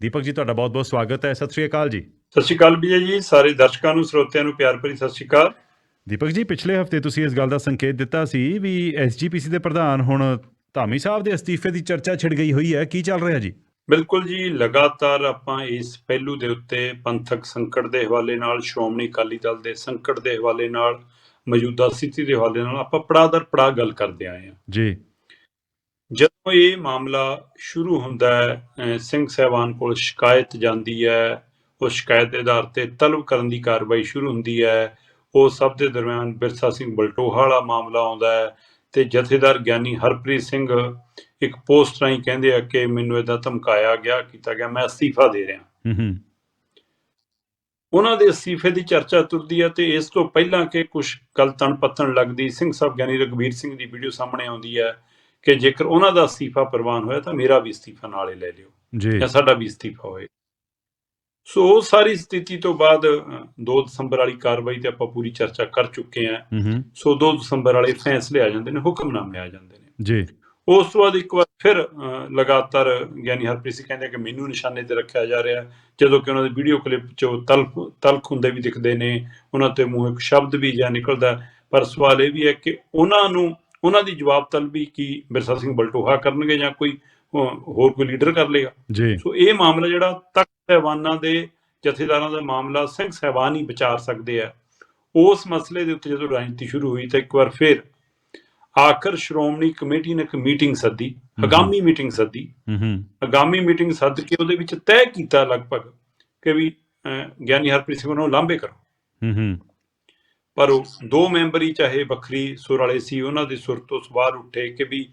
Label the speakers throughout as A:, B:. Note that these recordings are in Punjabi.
A: ਦੀਪਕ ਜੀ ਤੁਹਾਡਾ ਬਹੁਤ-ਬਹੁਤ ਸਵਾਗਤ ਹੈ। ਸਤਿ ਸ਼੍ਰੀ ਅਕਾਲ ਜੀ।
B: ਸਤਿ ਸ਼੍ਰੀ ਅਕਾਲ ਵਿਜੇ ਜੀ ਸਾਰੇ ਦਰਸ਼ਕਾਂ ਨੂੰ ਸਰੋਤਿਆਂ ਨੂੰ ਪਿਆਰ ਭਰੀ ਸਤਿ ਸ਼੍ਰੀ ਅਕਾਲ।
A: ਦੀਪਕ ਜੀ ਪਿਛਲੇ ਹਫ਼ਤੇ ਤੁਸੀਂ ਇਸ ਗੱਲ ਦਾ ਸੰਕੇਤ ਦਿੱਤਾ ਸੀ ਵੀ ਐਸਜੀਪੀਸੀ ਦੇ ਪ੍ਰਧਾਨ ਹੁਣ ਧਾਮੀ ਸਾਹਿਬ ਦੇ ਅਸਤੀਫੇ ਦੀ ਚਰਚਾ ਛਿੜ ਗਈ ਹੋਈ ਹੈ। ਕੀ ਚੱਲ ਰਿਹਾ ਜੀ?
B: ਬਿਲਕੁਲ ਜੀ ਲਗਾਤਾਰ ਆਪਾਂ ਇਸ ਪਹਿਲੂ ਦੇ ਉੱਤੇ ਪੰਥਕ ਸੰਕਟ ਦੇ ਹਵਾਲੇ ਨਾਲ ਸ਼੍ਰੋਮਣੀ ਅਕਾਲੀ ਦਲ ਦੇ ਸੰਕਟ ਦੇ ਹਵਾਲੇ ਨਾਲ ਮੌਜੂਦਾ ਸਥਿਤੀ ਦੇ ਹਵਾਲੇ ਨਾਲ ਆਪਾਂ ਪੜਾਅ ਦਰ ਪੜਾਅ ਗੱਲ ਕਰਦੇ ਆਏ ਹਾਂ।
A: ਜੀ।
B: ਜਦੋਂ ਇਹ ਮਾਮਲਾ ਸ਼ੁਰੂ ਹੁੰਦਾ ਹੈ ਸਿੰਘ ਸਾਹਿਬਾਨ ਕੋਲ ਸ਼ਿਕਾਇਤ ਜਾਂਦੀ ਹੈ ਉਸ ਸ਼ਿਕਾਇਤ ਦੇ ਆਧਾਰ ਤੇ ਤਲਬ ਕਰਨ ਦੀ ਕਾਰਵਾਈ ਸ਼ੁਰੂ ਹੁੰਦੀ ਹੈ। ਉਹ ਸਭ ਦੇ ਦਰਮਿਆਨ ਬਿਰਸਾ ਸਿੰਘ ਬਲਟੋਹਾ ਵਾਲਾ ਮਾਮਲਾ ਆਉਂਦਾ ਹੈ ਤੇ ਜਥੇਦਾਰ ਗਿਆਨੀ ਹਰਪ੍ਰੀਤ ਸਿੰਘ ਇੱਕ ਪੋਸਟ ਰਾਹੀਂ ਕਹਿੰਦੇ ਆ ਕਿ ਮੈਨੂੰ ਇਦਾਂ ਧਮਕਾਇਆ ਗਿਆ ਕੀਤਾ ਗਿਆ ਮੈਂ ਅਸਤੀਫਾ ਦੇ ਰਿਹਾ।
A: ਹੂੰ ਹੂੰ।
B: ਉਹਨਾਂ ਦੇ ਅਸਤੀਫੇ ਦੀ ਚਰਚਾ ਤੁਰਦੀ ਹੈ ਤੇ ਇਸ ਤੋਂ ਪਹਿਲਾਂ ਕਿ ਕੁਝ ਗੱਲ ਤਣ ਪੱਤਣ ਲੱਗਦੀ ਸਿੰਘ ਸਾਹਿਬ ਗਿਆਨੀ ਰਗਵੀਰ ਸਿੰਘ ਦੀ ਵੀਡੀਓ ਸਾਹਮਣੇ ਆਉਂਦੀ ਹੈ। ਕਿ ਜੇਕਰ ਉਹਨਾਂ ਦਾ ਅਸਤੀਫਾ ਪ੍ਰਵਾਨ ਹੋਇਆ ਤਾਂ ਮੇਰਾ ਵੀ ਅਸਤੀਫਾ ਨਾਲੇ ਲੈ ਲਿਓ
A: ਜੀ।
B: ਜਾਂ ਸਾਡਾ ਵੀ ਅਸਤੀਫਾ ਹੋਏ। ਸੋ ਉਹ ਸਾਰੀ ਸਥਿਤੀ ਤੋਂ ਬਾਅਦ ਅ, 2 ਦਸੰਬਰ ਵਾਲੀ ਕਾਰਵਾਈ ਤੇ ਆਪਾਂ ਪੂਰੀ ਚਰਚਾ ਕਰ ਚੁੱਕੇ ਹੂੰ। ਸੋ 2 ਦਸੰਬਰ ਵਾਲੇ ਫੈਸਲੇ ਆ ਜਾਂਦੇ ਨੇ ਹੁਕਮਨਾਮੇ ਆ ਜਾਂਦੇ ਨੇ।
A: ਜੀ।
B: ਉਸ ਤੋਂ ਬਾਅਦ ਇੱਕ ਵਾਰ ਫਿਰ ਲਗਾਤਾਰ ਗਿਆਨੀ ਹਰਪ੍ਰੀਤ ਸਿੰਘ ਕਹਿੰਦੇ ਕਿ ਮੈਨੂੰ ਨਿਸ਼ਾਨੇ ਤੇ ਰੱਖਿਆ ਜਾ ਰਿਹਾ। ਜਦੋਂ ਕਿ ਉਹਨਾਂ ਦੀ ਵੀਡੀਓ ਕਲਿੱਪ ਚੋਂ ਤਲਖ ਤਲਖ ਹੁੰਦੇ ਵੀ ਦਿਖਦੇ ਨੇ ਉਹਨਾਂ ਤੇ ਮੂੰਹ ਇੱਕ ਸ਼ਬਦ ਵੀ ਜਾਂ ਨਿਕਲਦਾ। ਪਰ ਸਵਾਲ ਇਹ ਵੀ ਹੈ ਕਿ ਉਹਨਾਂ ਨੂੰ ਉਹਨਾਂ ਦੀ ਜਵਾਬ ਤਲਬੀ ਕੀ ਬਿਰਸਾ ਸਿੰਘ ਬਲਟੋਹਾ ਕਰਨਗੇ ਜਾਂ ਕੋਈ ਹੋਰ ਕੋਈ ਲੀਡਰ ਕਰ ਲੇਗਾ
A: ਜੀ।
B: ਸੋ ਇਹ ਮਾਮਲਾ ਜਿਹੜਾ ਤਖਤ ਸਹਿਬਾਨਾਂ ਦੇ ਜਥੇਦਾਰਾਂ ਦਾ ਮਾਮਲਾ ਸਿੰਘ ਸਹਿਬਾਨ ਹੀ ਵਿਚਾਰ ਸਕਦੇ ਆ। ਉਸ ਮਸਲੇ ਦੇ ਉੱਤੇ ਜਦੋਂ ਰਾਜਨੀਤੀ ਸ਼ੁਰੂ ਹੋਈ ਤਾਂ ਇੱਕ ਵਾਰ ਫਿਰ ਆਖਰ ਸ਼੍ਰੋਮਣੀ ਕਮੇਟੀ ਨੇ ਇੱਕ ਮੀਟਿੰਗ ਸੱਦੀ ਆਗਾਮੀ ਮੀਟਿੰਗ ਸੱਦੀ। ਆਗਾਮੀ ਮੀਟਿੰਗ ਸੱਦ ਕੇ ਉਹਦੇ ਵਿੱਚ ਤੈਅ ਕੀਤਾ ਲਗਭਗ ਕਿ ਵੀ ਗਿਆਨੀ ਹਰਪ੍ਰੀਤ ਸਿੰਘ ਨੂੰ ਲਾਂਬੇ ਕਰੋ।
A: ਹੂੰ ਹੂੰ।
B: ਪਰ ਉਹ ਦੋ ਮੈਂਬਰੀ ਚਾਹੇ ਵੱਖਰੀ ਸੁਰ ਵਾਲੇ ਸੀ ਉਹਨਾਂ ਦੇ ਸੁਰ ਤੋਂ ਸਵਾਰ ਉੱਠੇ ਕਿ ਵੀ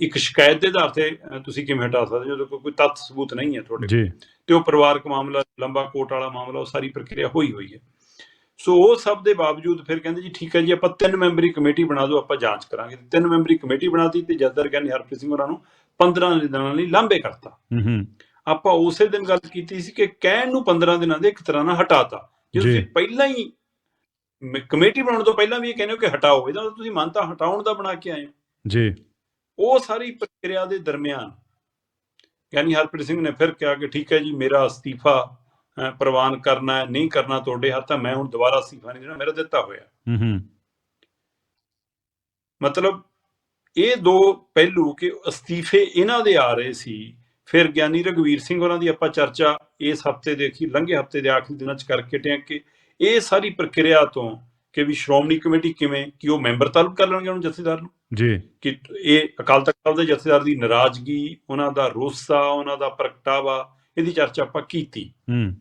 B: ਇੱਕ ਸ਼ਿਕਾਇਤ ਦੇ ਆਧਾਰ ਤੇ ਤੁਸੀਂ ਕਿਵੇਂ ਹਟਾ ਸਕਦੇ ਹੋ? ਜਦੋਂ ਕੋਈ ਤੱਥ ਸਬੂਤ ਨਹੀਂ ਹੈ ਤੁਹਾਡੇ ਕੋਲ।
A: ਜੀ
B: ਤੇ ਉਹ ਪਰਿਵਾਰਕ ਮਾਮਲਾ ਲੰਬਾ ਕੋਟ ਵਾਲਾ ਮਾਮਲਾ ਉਹ ਸਾਰੀ ਪ੍ਰਕਿਰਿਆ ਹੋਈ ਹੋਈ ਹੈ। ਸੋ ਉਹ ਸਭ ਦੇ ਬਾਵਜੂਦ ਫਿਰ ਕਹਿੰਦੇ ਜੀ ਠੀਕ ਹੈ ਜੀ ਆਪਾਂ ਤਿੰਨ ਮੈਂਬਰੀ ਕਮੇਟੀ ਬਣਾ ਦਿਓ ਆਪਾਂ ਜਾਂਚ ਕਰਾਂਗੇ। ਤਿੰਨ ਮੈਂਬਰੀ ਕਮੇਟੀ ਬਣਾਤੀ ਤੇ ਜੱਦਰ ਗਿਆਨੀ ਹਰਪ੍ਰੀਤ ਸਿੰਘ ਹੋਰਾਂ ਨੂੰ 15 ਦਿਨਾਂ ਲਈ ਲਾਂਬੇ ਕਰਤਾ।
A: ਹੂੰ ਹੂੰ।
B: ਆਪਾਂ ਉਸੇ ਦਿਨ ਗੱਲ ਕੀਤੀ ਸੀ ਕਿ ਕਹਿਣ ਨੂੰ 15 ਦਿਨਾਂ ਦੇ ਇੱਕ ਤਰ੍ਹਾਂ ਨਾਲ ਹਟਾਤਾ। ਜੇ। ਤੁਸੀਂ ਪਹਿਲਾਂ ਹੀ ਕਮੇਟੀ ਬਣਾਉਣ ਤੋਂ ਪਹਿਲਾਂ ਵੀ ਇਹ ਕਹਿੰਦੇ ਹੋ ਕਿ ਹਟਾਓ ਇਹਦਾ ਤੁਸੀਂ ਮਨ ਤਾਂ ਹਟਾਉਣ ਦਾ ਬਣਾ ਕੇ ਆਏ ਹੋ।
A: ਜੀ।
B: ਉਹ ਸਾਰੀ ਪ੍ਰਕਿਰਿਆ ਦੇ ਦਰਮਿਆਨ ਯਾਨੀ ਹਰਪ੍ਰੀਤ ਸਿੰਘ ਨੇ ਫਿਰ ਕਿਹਾ ਕਿ ਠੀਕ ਹੈ ਜੀ ਮੇਰਾ ਅਸਤੀਫਾ ਪ੍ਰਵਾਨ ਕਰਨਾ ਹੈ ਨਹੀਂ ਕਰਨਾ ਤੁਹਾਡੇ ਹੱਥ ਹੈ ਮੈਂ ਹੁਣ ਦੁਬਾਰਾ ਅਸਤੀਫਾ ਨਹੀਂ ਦੇਣਾ ਮੇਰਾ ਦਿੱਤਾ ਹੋਇਆ।
A: ਹੂੰ ਹੂੰ।
B: ਮਤਲਬ ਇਹ ਦੋ ਪਹਿਲੂ ਕਿ ਅਸਤੀਫੇ ਇਹਨਾਂ ਦੇ ਆ ਰਹੇ ਸੀ ਫਿਰ ਗਿਆਨੀ ਰਗਵੀਰ ਸਿੰਘ ਹੋਰਾਂ ਦੀ ਆਪਾਂ ਚਰਚਾ ਇਸ ਹਫ਼ਤੇ ਦੇ ਅਖੀਰ ਲੰਘੇ ਹਫ਼ਤੇ ਦੇ ਆਖਰੀ ਦਿਨਾਂ 'ਚ ਕਰਕੇ ਟਿਆ ਕਿ ਇਹ ਸਾਰੀ ਪ੍ਰਕਿਰਿਆ ਤੋਂ ਕਿ ਵੀ ਸ਼੍ਰੋਮਣੀ ਕਮੇਟੀ ਕਿਵੇਂ ਕਿ ਉਹ ਮੈਂਬਰ ਤਲਬ ਕਰ ਲੈਣਗੇ ਉਹਨੂੰ ਜਥੇਦਾਰ ਨੂੰ?
A: ਜੀ।
B: ਕਿ ਇਹ ਅਕਾਲ ਤਖਤ ਸਾਹਿਬ ਦੇ ਜਥੇਦਾਰ ਦੀ ਨਾਰਾਜ਼ਗੀ ਉਹਨਾਂ ਦਾ ਰੋਸਾ ਉਹਨਾਂ ਦਾ ਪ੍ਰਗਟਾਵਾ ਇਹਦੀ ਚਰਚਾ ਆਪਾਂ ਕੀਤੀ।
A: ਹੂੰ।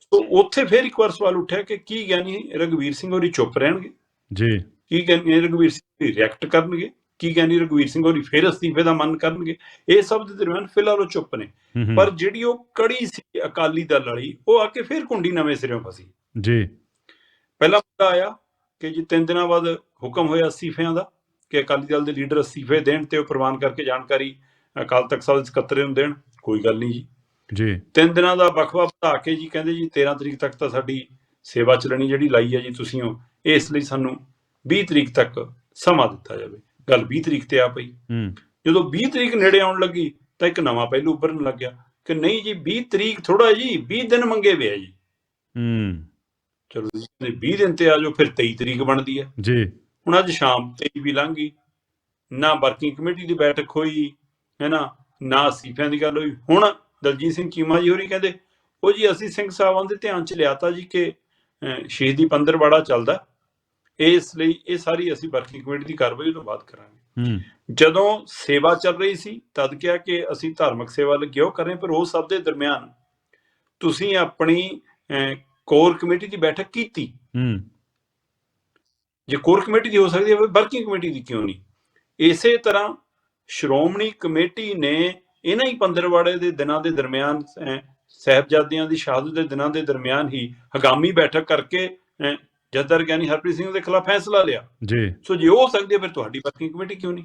B: ਸੋ ਉੱਥੇ ਫਿਰ ਇੱਕ ਵਾਰ ਸਵਾਲ ਉੱਠਿਆ ਕਿ ਕੀ ਗਿਆਨੀ ਰਗਵੀਰ ਸਿੰਘ ਹੋਰੀ ਚੁੱਪ ਰਹਿਣਗੇ?
A: ਜੀ।
B: ਕੀ ਗਿਆਨੀ ਰਗਵੀਰ ਸਿੰਘ ਰਿਐਕਟ ਕਰਨਗੇ? ਕੀ ਗਿਆਨੀ ਰਗਵੀਰ ਸਿੰਘ ਹੋਰੀ ਫਿਰ ਅਸਤੀਫੇ ਦਾ ਮਨ ਕਰਨਗੇ? ਇਹ ਸਭ ਦੇ ਦਰਮਿਆਨ ਫਿਲਹਾਲ ਉਹ ਚੁੱਪ ਨੇ। ਪਰ ਜਿਹੜੀ ਉਹ ਕੜੀ ਸੀ ਅਕਾਲੀ ਦਲ ਵਾਲੀ ਉਹ ਆ ਕੇ ਫਿਰ ਕੁੰਡੀ ਨਵੇਂ ਸਿਰਿਓਂ ਫਸੀ।
A: ਜੀ।
B: ਪਹਿਲਾ ਮੁੱਦਾ ਆਇਆ ਕਿ ਜੀ ਤਿੰਨ ਦਿਨਾਂ ਬਾਅਦ ਹੁਕਮ ਹੋਇਆ ਅਸਤੀਫਿਆਂ ਦਾ ਕਿ ਅਕਾਲੀ ਦਲ ਦੇ ਲੀਡਰ ਅਸਤੀਫੇ ਦੇਣ ਤੇ ਉਹ ਪ੍ਰਵਾਨ ਕਰਕੇ ਜਾਣਕਾਰੀ ਅਕਾਲ ਤਖਤ ਸਾਹਿਬ ਦੇ ਸਕੱਤਰੇ ਨੂੰ ਦੇਣ ਕੋਈ ਗੱਲ ਨਹੀਂ ਜੀ।
A: ਜੀ।
B: ਤਿੰਨ ਦਿਨਾਂ ਦਾ ਵਕਫਾ ਵਧਾ ਕੇ ਜੀ ਕਹਿੰਦੇ ਜੀ 13 ਤਰੀਕ ਤੱਕ ਤਾਂ ਸਾਡੀ ਸੇਵਾ ਚੱਲਣੀ ਜਿਹੜੀ ਲਾਈ ਹੈ ਜੀ ਤੁਸੀਂ ਉਹ ਇਸ ਲਈ ਸਾਨੂੰ 20 ਤਰੀਕ ਤੱਕ ਸਮਾਂ ਦਿੱਤਾ ਜਾਵੇ। ਗੱਲ 20 ਤਰੀਕ ਤੇ ਆ ਪਈ।
A: ਹੂੰ।
B: ਜਦੋਂ 20 ਤਰੀਕ ਨੇੜੇ ਆਉਣ ਲੱਗੀ ਤਾਂ ਇੱਕ ਨਵਾਂ ਪਹਿਲੂ ਉੱਭਰਨ ਲੱਗਿਆ ਕਿ ਨਹੀਂ ਜੀ 20 ਤਰੀਕ ਥੋੜਾ ਜੀ 20 ਦਿਨ ਮੰਗੇ ਵੇ ਆ ਜੀ।
A: ਹੂੰ।
B: ਚਲੋ ਜੀ 20 ਦਿਨ ਤੇ ਆ ਜਾਓ ਫਿਰ 23 ਤਰੀਕ ਬਣਦੀ ਹੈ।
A: ਜੀ।
B: ਹੁਣ ਅੱਜ ਸ਼ਾਮ 23 ਵੀ ਲੰਘ ਗਈ। ਨਾ ਵਰਕਿੰਗ ਕਮੇਟੀ ਦੀ ਬੈਠਕ ਹੋਈ ਹੈ ਨਾ? ਨਾ ਅਸਤੀਫਿਆਂ ਦੀ ਗੱਲ ਹੋਈ। ਹੁਣ ਦਲਜੀਤ ਸਿੰਘ ਚੀਮਾ ਜੀ ਹੋਰੀ ਕਹਿੰਦੇ ਉਹ ਜੀ ਅਸੀਂ ਸਿੰਘ ਸਾਹਿਬਾਂ ਦੇ ਧਿਆਨ ਚ ਲਿਆਤਾ ਜੀ ਕਿ ਸ਼ਹੀਦੀ ਪੰਦਰਵਾੜਾ ਚੱਲਦਾ ਇਸ ਲਈ ਇਹ ਸਾਰੀ ਅਸੀਂ ਵਰਕਿੰਗ ਕਮੇਟੀ ਦੀ ਕਾਰਵਾਈ ਤੋਂ ਬਾਅਦ ਕਰਾਂਗੇ। ਜਦੋਂ ਸੇਵਾ ਚੱਲ ਰਹੀ ਸੀ ਤਦ ਕਿਹਾ ਕਿ ਅਸੀਂ ਧਾਰਮਿਕ ਸੇਵਾ ਲੱਗੇ ਹੋ ਕਰ ਰਹੇ ਪਰ ਉਹ ਸਭ ਦੇ ਦਰਮਿਆਨ ਤੁਸੀਂ ਆਪਣੀ ਕੋਰ ਕਮੇਟੀ ਦੀ ਬੈਠਕ ਕੀਤੀ।
A: ਹੂੰ।
B: ਜੇ ਕੋਰ ਕਮੇਟੀ ਦੀ ਹੋ ਸਕਦੀ ਹੈ ਵਰਕਿੰਗ ਕਮੇਟੀ ਦੀ ਕਿਉਂ ਨਹੀਂ? ਇਸੇ ਤਰ੍ਹਾਂ ਸ਼੍ਰੋਮਣੀ ਕਮੇਟੀ ਨੇ ਇਹਨਾਂ ਹੀ ਪੰਦਰਵਾੜੇ ਦੇ ਦਿਨਾਂ ਦੇ ਦਰਮਿਆਨ ਸਾਹਿਬਜ਼ਾਦਿਆਂ ਦੀ ਸ਼ਹਾਦਤ ਦੇ ਦਿਨਾਂ ਦੇ ਦਰਮਿਆਨ ਹੀ ਹਗਾਮੀ ਬੈਠਕ ਕਰਕੇ ਜੱਦਰ ਗਿਆਨੀ ਹਰਪ੍ਰੀਤ ਸਿੰਘ ਦੇ ਖਿਲਾਫ ਫੈਸਲਾ ਲਿਆ।
A: ਜੀ।
B: ਸੋ ਜੇ ਉਹ ਹੋ ਸਕਦੀ ਹੈ ਫਿਰ ਤੁਹਾਡੀ ਵਰਕਿੰਗ ਕਮੇਟੀ ਕਿਉਂ ਨਹੀਂ?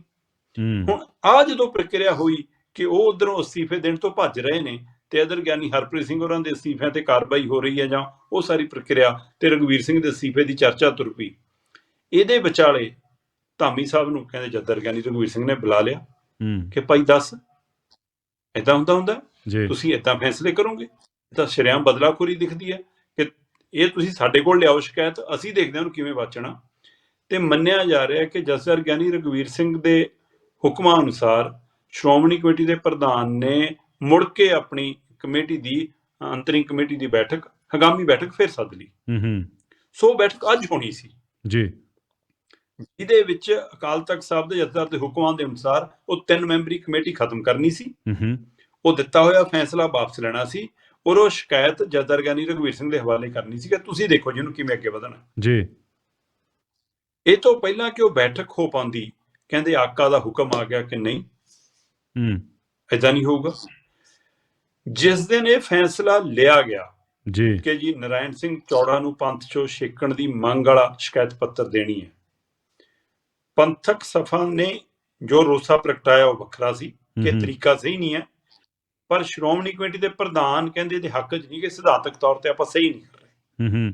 A: ਹੂੰ।
B: ਹੁਣ ਆ ਜਦੋਂ ਪ੍ਰਕਿਰਿਆ ਹੋਈ ਕਿ ਉਹ ਉਧਰੋਂ ਅਸਤੀਫੇ ਦੇਣ ਤੋਂ ਭੱਜ ਰਹੇ ਨੇ ਤੇ ਇਧਰ ਗਿਆਨੀ ਹਰਪ੍ਰੀਤ ਸਿੰਘ ਹੋਰਾਂ ਦੇ ਅਸਤੀਫਿਆਂ ਤੇ ਕਾਰਵਾਈ ਹੋ ਰਹੀ ਹੈ ਜਾਂ ਉਹ ਸਾਰੀ ਪ੍ਰਕਿਰਿਆ ਤੇ ਰਗਵੀਰ ਸਿੰਘ ਦੇ ਅਸਤੀਫੇ ਦੀ ਚਰਚਾ ਤੁਰ ਪਈ। ਇਹਦੇ ਵਿਚਾਲੇ ਧਾਮੀ ਸਾਹਿਬ ਨੂੰ ਕਹਿੰਦੇ ਜੱਦਰ ਗਿਆਨੀ ਰਗਵੀਰ ਸਿੰਘ ਨੇ ਬੁਲਾ ਲਿਆ ਕਿ ਭਾਈ ਦੱਸ ਏਦਾਂ ਹੁੰਦਾ ਹੁੰਦਾ? ਤੁਸੀਂ ਇਦਾਂ ਫੈਸਲੇ ਕਰੋਗੇ? ਤਾਂ ਸ਼ਰਿਆਮ ਬਦਲਾਖੋਰੀ ਦਿਖਦੀ ਹੈ ਕਿ ਇਹ ਤੁਸੀਂ ਸਾਡੇ ਕੋਲ ਲਿਆਓ ਸ਼ਿਕਾਇਤ ਅਸੀਂ ਦੇਖਦੇ ਹਾਂ ਉਹਨੂੰ ਕਿਵੇਂ ਬਚਣਾ ਤੇ ਮੰਨਿਆ ਜਾ ਰਿਹਾ ਹੈ ਕਿ ਜਸਰ ਗਿਆਨੀ ਰਗਵੀਰ ਸਿੰਘ ਦੇ ਹੁਕਮਾਂ ਅਨੁਸਾਰ ਸ਼੍ਰੋਮਣੀ ਕਮੇਟੀ ਦੇ ਪ੍ਰਧਾਨ ਨੇ ਮੁੜ ਕੇ ਆਪਣੀ ਕਮੇਟੀ ਦੀ ਅੰਤਰਿੰਗ ਕਮੇਟੀ ਦੀ ਬੈਠਕ ਹਗਾਮੀ ਬੈਠਕ ਫਿਰ ਸੱਦ ਲਈ।
A: ਹੂੰ ਹੂੰ।
B: ਸੋ ਬੈਠਕ ਅੱਜ ਹੋਣੀ ਸੀ।
A: ਜੀ।
B: ਜਿਹਦੇ ਵਿੱਚ ਅਕਾਲ ਤਖਤ ਸਾਹਿਬ ਦੇ ਜਥੇਦਾਰ ਦੇ ਹੁਕਮਾਂ ਦੇ ਅਨੁਸਾਰ ਉਹ ਤਿੰਨ ਮੈਂਬਰੀ ਕਮੇਟੀ ਖਤਮ ਕਰਨੀ ਸੀ।
A: ਹੂੰ
B: ਉਹ ਦਿੱਤਾ ਹੋਇਆ ਫੈਸਲਾ ਵਾਪਸ ਲੈਣਾ ਸੀ ਔਰ ਉਹ ਸ਼ਿਕਾਇਤ ਜਥੇਦਾਰ ਗਿਆਨੀ ਰਘਵੀਰ ਸਿੰਘ ਦੇ ਹਵਾਲੇ ਕਰਨੀ ਸੀ ਕਿ ਤੁਸੀਂ ਦੇਖੋ ਜਿਹਨੂੰ ਕਿਵੇਂ ਅੱਗੇ ਵਧਣਾ।
A: ਜੀ।
B: ਇਹ ਤੋਂ ਪਹਿਲਾਂ ਕਿ ਉਹ ਬੈਠਕ ਹੋ ਪਾਉਂਦੀ ਕਹਿੰਦੇ ਆਕਾ ਦਾ ਹੁਕਮ ਆ ਗਿਆ ਕਿ ਨਹੀਂ
A: ਹੂੰ।
B: ਐਦਾਂ ਨਹੀਂ ਹੋਊਗਾ। ਜਿਸ ਦਿਨ ਇਹ ਫੈਸਲਾ ਲਿਆ ਗਿਆ
A: ਜੀ।
B: ਕਿ ਜੀ ਨਰਾਇਣ ਸਿੰਘ ਚੌੜਾ ਨੂੰ ਪੰਥ ਚੋਂ ਛੇਕਣ ਦੀ ਮੰਗ ਵਾਲਾ ਸ਼ਿਕਾਇਤ ਪੱਤਰ ਦੇਣੀ ਹੈ। ਪੰਥਕ ਸਭਾ ਨੇ ਜੋ ਰੋਸਾ ਪ੍ਰਗਟਾਇਆ ਉਹ ਵੱਖਰਾ ਸੀ ਕਿ। ਤਰੀਕਾ ਸਹੀ ਨਹੀਂ ਹੈ। ਪਰ ਸ਼੍ਰੋਮਣੀ ਕਮੇਟੀ ਦੇ ਪ੍ਰਧਾਨ ਕਹਿੰਦੇ ਇਹਦੇ ਹੱਕ 'ਚ ਨਹੀਂ ਕਿ ਸਿਧਾਂਤਕ ਤੌਰ ਤੇ ਆਪਾਂ ਸਹੀ ਨਹੀਂ ਕਰ ਰਹੇ।
A: ਹੂੰ ਹੂੰ।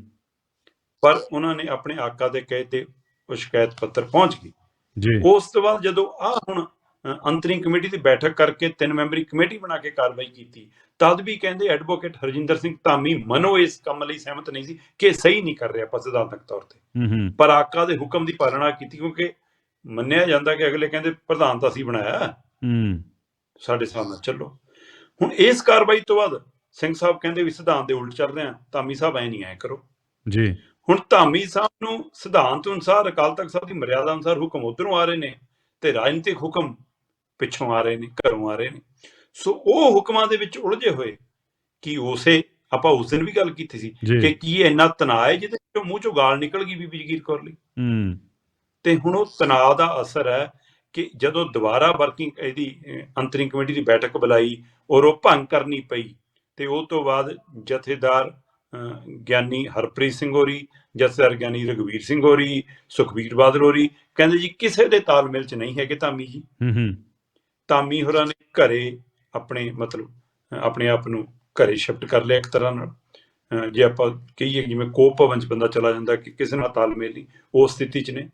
B: ਪਰ ਉਹਨਾਂ ਨੇ ਆਪਣੇ ਆਕਾ ਦੇ ਕਹੇ ਤੇ ਉਹ ਸ਼ਿਕਾਇਤ ਪੱਤਰ ਪਹੁੰਚ ਗਈ।
A: ਜੀ।
B: ਉਸ ਤੋਂ ਬਾਅਦ ਜਦੋਂ ਆ ਹੁਣ ਅੰਤਰਿੰਗ ਕਮੇਟੀ ਦੀ ਬੈਠਕ ਕਰਕੇ ਤਿੰਨ ਮੈਂਬਰੀ ਕਮੇਟੀ ਬਣਾ ਕੇ ਕਾਰਵਾਈ ਕੀਤੀ। ਤਦ ਵੀ ਕਹਿੰਦੇ ਐਡਵੋਕੇਟ ਹਰਜਿੰਦਰ ਸਿੰਘ ਧਾਮੀ ਮਨੋ ਇਸ ਕੰਮ ਲਈ ਸਹਿਮਤ ਨਹੀਂ ਸੀ ਕਿ ਸਹੀ ਨਹੀਂ ਕਰ ਰਿਹਾ ਆਪਾਂ ਸਿਧਾਂਤਕ ਤੌਰ ਤੇ। ਪਰ ਆਕਾ ਦੇ ਹੁਕਮ ਦੀ ਪਾਲਣਾ ਕੀਤੀ ਕਿਉਂਕਿ ਮੰਨਿਆ ਜਾਂਦਾ ਕਿ ਅਗਲੇ ਕਹਿੰਦੇ ਪ੍ਰਧਾਨ ਤਾਂ ਅਸੀਂ ਬਣਾਇਆ। ਸਾਡੇ ਸਾਹਮਣੇ ਚੱਲੋ। ਹੁਣ ਇਸ ਕਾਰਵਾਈ ਤੋਂ ਬਾਅਦ ਸਿੰਘ ਸਾਹਿਬ ਕਹਿੰਦੇ ਵੀ ਸਿਧਾਂਤ ਦੇ ਉਲਟ ਚੱਲ ਰਹੇ ਆ ਧਾਮੀ ਸਾਹਿਬ ਐ ਨਹੀਂ ਐ ਕਰੋ।
A: ਜੀ।
B: ਹੁਣ ਧਾਮੀ ਸਾਹਿਬ ਨੂੰ ਸਿਧਾਂਤ ਅਨੁਸਾਰ ਅਕਾਲ ਤਖਤ ਸਾਹਿਬ ਦੀ ਮਰਿਆਦਾ ਅਨੁਸਾਰ ਹੁਕਮ ਉਧਰੋਂ ਆ ਰਹੇ ਨੇ ਤੇ ਰਾਜਨੀਤਿਕ ਹੁਕਮ ਪਿੱਛੋਂ ਆ ਰਹੇ ਨੇ ਘਰੋਂ ਆ ਰਹੇ ਨੇ। ਸੋ ਉਹ ਹੁਕਮਾਂ ਦੇ ਵਿੱਚ ਉਲਝੇ ਹੋਏ ਕਿ ਉਸੇ ਆਪਾਂ ਉਸ ਦਿਨ ਵੀ ਗੱਲ ਕੀਤੀ ਸੀ ਕਿ ਕੀ ਇੰਨਾ ਤਣਾਅ ਹੈ ਜਿਹਦੇ ਚੋਂ ਮੂੰਹ ਚੋਂ ਗਾਲ ਨਿਕਲ ਗਈ ਬੀਬੀ ਜਗੀਰ ਕੌਰ ਲਈ।
A: ਹੂੰ।
B: ਤੇ ਹੁਣ ਉਹ ਤਣਾਅ ਦਾ ਅਸਰ ਹੈ ਕਿ ਜਦੋਂ ਦੁਬਾਰਾ ਵਰਕਿੰਗ ਇਹਦੀ ਅੰਤਰਿੰਗ ਕਮੇਟੀ ਦੀ ਬੈਠਕ ਬੁਲਾਈ ਔਰ ਉਹ ਭੰਗ ਕਰਨੀ ਪਈ ਤੇ ਉਹ ਤੋਂ ਬਾਅਦ ਜਥੇਦਾਰ ਗਿਆਨੀ ਹਰਪ੍ਰੀਤ ਸਿੰਘ ਹੋਰੀ ਜਥੇਦਾਰ ਗਿਆਨੀ ਰਘਵੀਰ ਸਿੰਘ ਹੋਰੀ ਸੁਖਬੀਰ ਬਾਦਲ ਹੋਰੀ ਕਹਿੰਦੇ ਜੀ ਕਿਸੇ ਦੇ ਤਾਲਮੇਲ ਚ ਨਹੀਂ ਹੈਗੇ ਧਾਮੀ ਜੀ।
A: ਹੂੰ ਹੂੰ।
B: ਧਾਮੀ ਹੋਰਾਂ ਨੇ ਘਰੇ ਆਪਣੇ ਮਤਲਬ ਆਪਣੇ ਆਪ ਨੂੰ ਘਰੇ ਸ਼ਿਫਟ ਕਰ ਲਿਆ ਇੱਕ ਤਰ੍ਹਾਂ ਨਾਲ। ਜੇ ਆਪਾਂ ਕਹੀਏ ਜਿਵੇਂ ਕੋਪ ਭਵਨ ਚ ਬੰਦਾ ਚਲਾ ਜਾਂਦਾ ਕਿ ਕਿਸੇ ਨਾਲ ਤਾਲਮੇਲ ਨਹੀਂ ਉਸ ਸਥਿਤੀ ਚ ਨੇ।